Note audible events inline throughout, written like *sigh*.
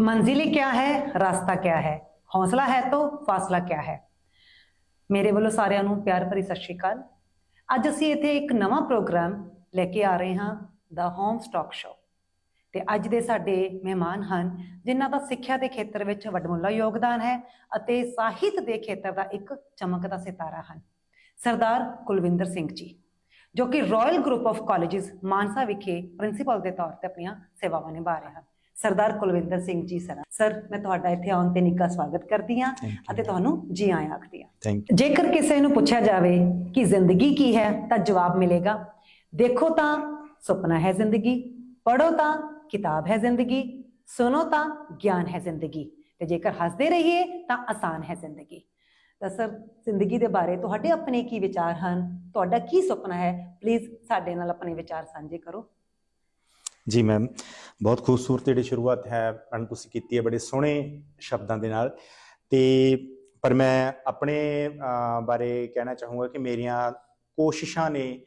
मंजिलें क्या है रास्ता क्या है ਹੌਸਲਾ ਹੈ ਤਾਂ ਫਾਸਲਾ ਕਿਆ ਹੈ ਮੇਰੇ ਵੱਲੋਂ ਸਾਰਿਆਂ ਨੂੰ ਪਿਆਰ ਭਰੀ ਸਤਿ ਸ਼੍ਰੀ ਅਕਾਲ ਅੱਜ ਅਸੀਂ ਇੱਥੇ ਇੱਕ ਨਵਾਂ ਪ੍ਰੋਗਰਾਮ ਲੈ ਕੇ ਆ ਰਹੇ ਹਾਂ ਦਾ ਹੋਮ ਸਟਾਕ ਸ਼ੋ ਤੇ ਅੱਜ ਦੇ ਸਾਡੇ ਮਹਿਮਾਨ ਹਨ ਜਿਨ੍ਹਾਂ ਦਾ ਸਿੱਖਿਆ ਦੇ ਖੇਤਰ ਵਿੱਚ ਵੱਡਮੁੱਲਾ ਯੋਗਦਾਨ ਹੈ ਅਤੇ ਸਾਹਿਤ ਦੇ ਖੇਤਰ ਦਾ ਇੱਕ ਚਮਕਦਾ ਸਿਤਾਰਾ ਹਨ ਸਰਦਾਰ ਕੁਲਵਿੰਦਰ ਸਿੰਘ ਜੀ ਜੋ ਕਿ royal group of colleges Mansa ਵਿਖੇ ਪ੍ਰਿੰਸੀਪਲ ਦੇ ਤੌਰ ਤੇ ਆਪਣੀਆਂ ਸੇਵਾਵਾਂ ਨਿਭਾ ਰਹੇ ਹਨ ਸਰਦਾਰ ਕੁਲਵਿੰਦਰ ਸਿੰਘ ਜੀ ਸਰ ਸਰ ਮੈਂ ਤੁਹਾਡਾ ਇੱਥੇ ਆਉਣ ਤੇ ਨਿੱਘਾ ਸਵਾਗਤ ਕਰਦੀ ਹਾਂ. ਅਤੇ ਤੁਹਾਨੂੰ ਜੀ ਆਇਆਂ ਆਖਦੀ ਹਾਂ। ਜੇਕਰ ਕਿਸੇ ਨੂੰ ਪੁੱਛਿਆ ਜਾਵੇ ਕਿ ਜ਼ਿੰਦਗੀ ਕੀ ਹੈ ਤਾਂ ਜਵਾਬ ਮਿਲੇਗਾ ਦੇਖੋ ਤਾਂ ਸੁਪਨਾ ਹੈ ਜ਼ਿੰਦਗੀ ਪੜੋ ਤਾਂ ਕਿਤਾਬ ਹੈ ਜ਼ਿੰਦਗੀ ਸੁਨੋ ਤਾਂ ਗਿਆਨ ਹੈ ਜ਼ਿੰਦਗੀ ਤੇ ਜੇਕਰ ਹੱਸਦੇ ਰਹੀਏ ਤਾਂ ਆਸਾਨ ਹੈ ਜ਼ਿੰਦਗੀ। ਤਾਂ ਸਰ ਜ਼ਿੰਦਗੀ ਦੇ ਬਾਰੇ ਤੁਹਾਡੇ ਆਪਣੇ ਕੀ ਵਿਚਾਰ ਹਨ? ਤੁਹਾਡਾ ਕੀ ਸੁਪਨਾ ਹੈ? ਪਲੀਜ਼ ਸਾਡੇ ਨਾਲ ਆਪਣੇ ਵਿਚਾਰ ਸਾਂਝੇ ਕਰੋ। ਜੀ ਮੈਮ ਬਹੁਤ ਖੂਬਸੂਰਤ ਜਿਹੜੀ ਸ਼ੁਰੂਆਤ ਹੈ ਪੜਨ ਤੁਸੀਂ ਕੀਤੀ ਹੈ ਬੜੇ ਸੋਹਣੇ ਸ਼ਬਦਾਂ ਦੇ ਨਾਲ। ਤੇ ਪਰ ਮੈਂ ਆਪਣੇ ਅਹ, ਬਾਰੇ ਕਹਿਣਾ ਚਾਹੂੰਗਾ ਕਿ ਮੇਰੀਆਂ ਕੋਸ਼ਿਸ਼ਾਂ ਨੇ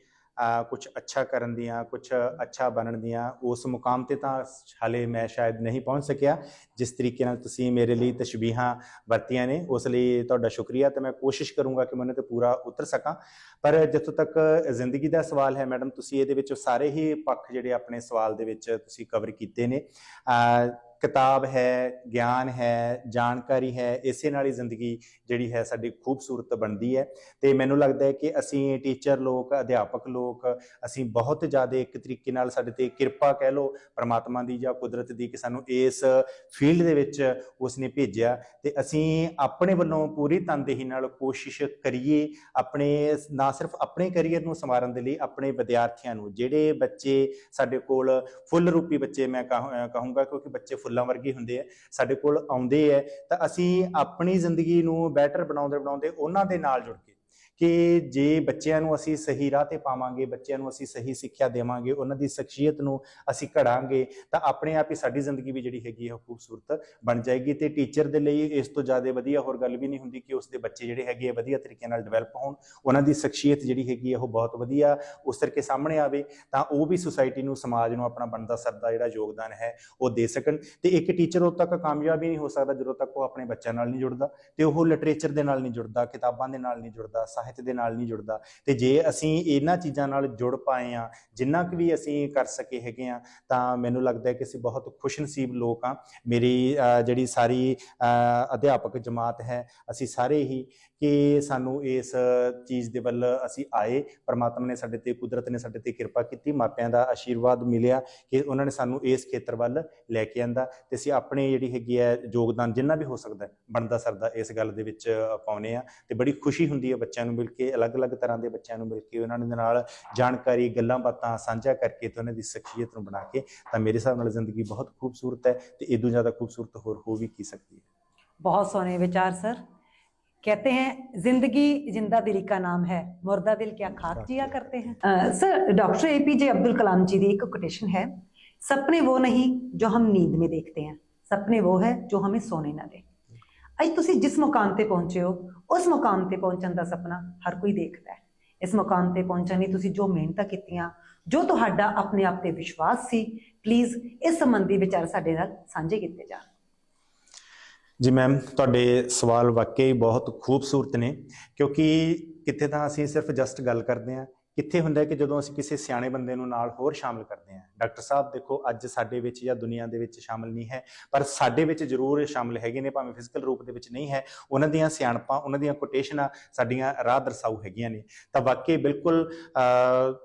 ਕੁਝ ਅੱਛਾ ਕਰਨ ਦੀਆਂ ਕੁਝ ਅੱਛਾ ਬਣਨ ਦੀਆਂ, ਉਸ ਮੁਕਾਮ ਤੇ ਤਾਂ ਹਾਲੇ ਮੈਂ ਸ਼ਾਇਦ ਨਹੀਂ ਪਹੁੰਚ ਸਕਿਆ। ਜਿਸ ਤਰੀਕੇ ਨਾਲ ਤੁਸੀਂ ਮੇਰੇ ਲਈ ਤਸ਼ਬੀਹਾਂ ਵਰਤੀਆਂ ਨੇ, ਉਸ ਲਈ ਤੁਹਾਡਾ ਸ਼ੁਕਰੀਆ ਤੇ ਮੈਂ ਕੋਸ਼ਿਸ਼ ਕਰੂੰਗਾ ਕਿ ਮੈਂ ਉਹਨਾਂ ਤੇ ਪੂਰਾ ਉਤਰ ਸਕਾਂ। ਪਰ ਜਿੱਥੋਂ ਤੱਕ ਜ਼ਿੰਦਗੀ ਦਾ ਸਵਾਲ ਹੈ ਮੈਡਮ, ਤੁਸੀਂ ਇਹਦੇ ਵਿੱਚ ਸਾਰੇ ਹੀ ਪੱਖ ਜਿਹੜੇ ਆਪਣੇ ਸਵਾਲ ਦੇ ਵਿੱਚ ਤੁਸੀਂ ਕਵਰ ਕੀਤੇ ਨੇ। ਕਿਤਾਬ ਹੈ, ਗਿਆਨ ਹੈ, ਜਾਣਕਾਰੀ ਹੈ, ਇਸੇ ਨਾਲ ਹੀ ਜ਼ਿੰਦਗੀ ਜਿਹੜੀ ਹੈ ਸਾਡੀ ਖੂਬਸੂਰਤ ਬਣਦੀ ਹੈ। ਤੇ ਮੈਨੂੰ ਲੱਗਦਾ ਹੈ ਕਿ ਅਸੀਂ ਟੀਚਰ ਲੋਕ, ਅਧਿਆਪਕ ਲੋਕ, ਅਸੀਂ ਬਹੁਤ ਜ਼ਿਆਦਾ ਇੱਕ ਤਰੀਕੇ ਨਾਲ ਸਾਡੇ ਤੇ ਕਿਰਪਾ ਕਹਿ ਲਓ, ਪ੍ਰਮਾਤਮਾ ਦੀ ਜਾਂ ਕੁਦਰਤ ਦੀ ਕਿ ਸਾਨੂੰ ਇਸ ਫੀਲਡ ਦੇ ਵਿੱਚ ਉਸਨੇ ਭੇਜਿਆ। ਤੇ ਅਸੀਂ ਆਪਣੇ ਵੱਲੋਂ ਪੂਰੀ ਤਨਦੇਹੀ ਨਾਲ ਕੋਸ਼ਿਸ਼ ਕਰੀਏ ਆਪਣੇ, ਨਾ ਸਿਰਫ ਆਪਣੇ ਕੈਰੀਅਰ ਨੂੰ ਸੰਵਾਰਨ ਦੇ ਲਈ, ਆਪਣੇ ਵਿਦਿਆਰਥੀਆਂ ਨੂੰ, ਜਿਹੜੇ ਬੱਚੇ ਸਾਡੇ ਕੋਲ ਫੁੱਲ ਰੂਪੀ ਬੱਚੇ ਮੈਂ ਕਹੂੰਗਾ ਕਿਉਂਕਿ ਬੱਚੇ ਫੁੱਲਾਂ ਵਰਗੇ ਹੁੰਦੇ ਆ, ਸਾਡੇ ਕੋਲ ਆਉਂਦੇ ਆ, ਤਾਂ ਅਸੀਂ ਆਪਣੀ ਜ਼ਿੰਦਗੀ ਨੂੰ ਬੈਟਰ ਬਣਾਉਂਦੇ ਬਣਾਉਂਦੇ ਉਹਨਾਂ ਦੇ ਨਾਲ ਜੁੜ ਕੇ ਕਿ ਜੇ ਬੱਚਿਆਂ ਨੂੰ ਅਸੀਂ ਸਹੀ ਰਾਹ ਤੇ ਪਾਵਾਂਗੇ, ਬੱਚਿਆਂ ਨੂੰ ਅਸੀਂ ਸਹੀ ਸਿੱਖਿਆ ਦੇਵਾਂਗੇ, ਉਹਨਾਂ ਦੀ ਸ਼ਖਸੀਅਤ ਨੂੰ ਅਸੀਂ ਘੜਾਂਗੇ, ਤਾਂ ਆਪਣੇ ਆਪ ਹੀ ਸਾਡੀ ਜ਼ਿੰਦਗੀ ਵੀ ਜਿਹੜੀ ਹੈਗੀ ਹੈ ਉਹ ਖੂਬਸੂਰਤ ਬਣ ਜਾਏਗੀ ਤੇ ਟੀਚਰ ਦੇ ਲਈ ਇਸ ਤੋਂ ਜ਼ਿਆਦਾ ਵਧੀਆ ਹੋਰ ਗੱਲ ਵੀ ਨਹੀਂ ਹੁੰਦੀ ਕਿ ਉਸ ਦੇ ਬੱਚੇ ਜਿਹੜੇ ਹੈਗੇ ਆ ਵਧੀਆ ਤਰੀਕੇ ਨਾਲ ਡਿਵੈਲਪ ਹੋਣ, ਉਹਨਾਂ ਦੀ ਸ਼ਖਸੀਅਤ ਜਿਹੜੀ ਹੈਗੀ ਹੈ ਉਹ ਬਹੁਤ ਵਧੀਆ ਉਸ ਕਰਕੇ ਸਾਹਮਣੇ ਆਵੇ, ਤਾਂ ਉਹ ਵੀ ਸੁਸਾਇਟੀ ਨੂੰ, ਸਮਾਜ ਨੂੰ ਆਪਣਾ ਬਣਦਾ ਸਰਦਾ ਜਿਹੜਾ ਯੋਗਦਾਨ ਹੈ ਉਹ ਦੇ ਸਕਣ ਤੇ ਇੱਕ ਟੀਚਰ ਉਦੋਂ ਤੱਕ ਕਾਮਯਾਬ ਹੀ ਨਹੀਂ ਹੋ ਸਕਦਾ ਜਦੋਂ ਤੱਕ ਉਹ ਆਪਣੇ ਬੱਚਿਆਂ ਨਾਲ ਨਹੀਂ ਜੁੜਦਾ ਤੇ ਉਹ ਲਿਟਰੇਚਰ ਦੇ ਨਾਲ ਨਹੀਂ ਜੁੜਦਾ, ਕਿਤਾਬਾਂ ਦੇ ਨਾਲ ਨਹੀਂ ਜੁੜਦਾ ਸਾਹਿਤ ਦੇ ਨਾਲ ਨਹੀਂ ਜੁੜਦਾ। ਤੇ ਜੇ ਅਸੀਂ ਇਹਨਾਂ ਚੀਜ਼ਾਂ ਨਾਲ ਜੁੜ ਪਾਏ ਆ ਜਿੰਨਾ ਕੁ ਵੀ ਅਸੀਂ ਕਰ ਸਕੇ ਹੈਗੇ ਆ ਤਾਂ ਮੈਨੂੰ ਲੱਗਦਾ ਹੈ ਕਿ ਅਸੀਂ ਬਹੁਤ ਖੁਸ਼ਨਸੀਬ ਲੋਕ ਆ ਮੇਰੀ ਅਹ, ਜਿਹੜੀ ਸਾਰੀ ਅਹ, ਅਧਿਆਪਕ ਜਮਾਤ ਹੈ ਅਸੀਂ ਸਾਰੇ ਹੀ ਕਿ ਸਾਨੂੰ ਇਸ ਚੀਜ਼ ਦੇ ਵੱਲ ਅਸੀਂ ਆਏ, ਪਰਮਾਤਮਾ ਨੇ ਸਾਡੇ ਤੇ ਕੁਦਰਤ ਨੇ ਸਾਡੇ ਤੇ ਕਿਰਪਾ ਕੀਤੀ, ਮਾਪਿਆਂ ਦਾ ਆਸ਼ੀਰਵਾਦ ਮਿਲਿਆ ਕਿ ਉਹਨਾਂ ਨੇ ਸਾਨੂੰ ਇਸ ਖੇਤਰ ਵੱਲ ਲੈ ਕੇ ਆਂਦਾ ਤੇ ਅਸੀਂ ਆਪਣੇ ਜਿਹੜੀ ਹੈਗੀ ਹੈ ਯੋਗਦਾਨ ਜਿੰਨਾ ਵੀ ਹੋ ਸਕਦਾ ਬਣਦਾ ਸਰਦਾ ਇਸ ਗੱਲ ਦੇ ਵਿੱਚ ਪਾਉਨੇ ਆ ਤੇ ਬੜੀ ਖੁਸ਼ੀ ਹੁੰਦੀ ਹੈ ਬੱਚਿਆਂ ਨੂੰ ਮਿਲ ਕੇ, ਅਲੱਗ-ਅਲੱਗ ਤਰ੍ਹਾਂ ਦੇ ਬੱਚਿਆਂ ਨੂੰ ਮਿਲ ਕੇ ਉਹਨਾਂ ਦੇ ਨਾਲ ਜਾਣਕਾਰੀ, ਗੱਲਾਂ ਬਾਤਾਂ ਸਾਂਝਾ ਕਰਕੇ ਤੇ ਉਹਨਾਂ ਦੀ ਸਖੀਅਤ ਨੂੰ ਬਣਾ ਕੇ ਤਾਂ ਮੇਰੇ ਹਿਸਾਬ ਨਾਲ ਜ਼ਿੰਦਗੀ ਬਹੁਤ ਖੂਬਸੂਰਤ ਹੈ ਤੇ ਇਦੋਂ ਜ਼ਿਆਦਾ ਖੂਬਸੂਰਤ ਹੋਰ ਹੋ ਵੀ ਕੀ ਸਕਦੀ ਹੈ? ਬਹੁਤ ਸੋਹਣੇ ਵਿਚਾਰ, ਸਰ। कहते हैं जिंदगी जिंदा दिल का नाम है मुर्दा दिल क्या खाक जिया करते हैं अ, sir doctor APJ Abdul Kalam ji की एक कोटेशन है सपने वो नहीं जो हम नींद में देखते हैं सपने वो है जो हमें सोने ना दे ਅੱਜ ਤੁਸੀਂ ਜਿਸ ਮੁਕਾਮ ਤੇ ਪਹੁੰਚੇ ਹੋ ਉਸ ਮੁਕਾਮ ਤੇ ਪਹੁੰਚਣ ਦਾ ਸੁਪਨਾ ਹਰ ਕੋਈ ਦੇਖਦਾ ਹੈ ਇਸ ਮੁਕਾਮ ਤੇ ਪਹੁੰਚਣ ਲਈ ਤੁਸੀਂ ਜੋ ਮਿਹਨਤਾਂ ਕੀਤੀਆਂ ਜੋ ਤੁਹਾਡਾ ਆਪਣੇ ਆਪ ਤੇ ਵਿਸ਼ਵਾਸ ਸੀ ਪਲੀਜ਼ ਇਸ ਸੰਬੰਧੀ ਵਿਚਾਰ ਸਾਡੇ ਨਾਲ ਸਾਂਝੇ ਕੀਤੇ ਜਾਣ ਜੀ ਮੈਮ ਤੁਹਾਡੇ ਸਵਾਲ ਵਾਕਈ ਬਹੁਤ ਖੂਬਸੂਰਤ ਨੇ ਕਿਉਂਕਿ ਕਿਤੇ ਤਾਂ ਅਸੀਂ ਸਿਰਫ ਜਸਟ ਗੱਲ ਕਰਦੇ ਹਾਂ ਕਿੱਥੇ ਹੁੰਦਾ ਕਿ ਜਦੋਂ ਅਸੀਂ ਕਿਸੇ ਸਿਆਣੇ ਬੰਦੇ ਨੂੰ ਨਾਲ ਹੋਰ ਸ਼ਾਮਲ ਕਰਦੇ ਹਾਂ, ਡਾਕਟਰ ਸਾਹਿਬ ਦੇਖੋ ਅੱਜ ਸਾਡੇ ਵਿੱਚ ਜਾਂ ਦੁਨੀਆ ਦੇ ਵਿੱਚ ਸ਼ਾਮਲ ਨਹੀਂ ਹੈ, ਪਰ ਸਾਡੇ ਵਿੱਚ ਜ਼ਰੂਰ ਸ਼ਾਮਲ ਹੈਗੇ ਨੇ, ਭਾਵੇਂ ਫਿਜ਼ੀਕਲ ਰੂਪ ਦੇ ਵਿੱਚ ਨਹੀਂ ਹੈ, ਉਹਨਾਂ ਦੀਆਂ ਸਿਆਣਪਾਂ, ਉਹਨਾਂ ਦੀਆਂ ਕੋਟੇਸ਼ਨਾਂ ਸਾਡੀਆਂ ਰਾਹ ਦਰਸਾਊ ਹੈਗੀਆਂ ਨੇ। ਤਾਂ ਵਾਕਈ ਬਿਲਕੁਲ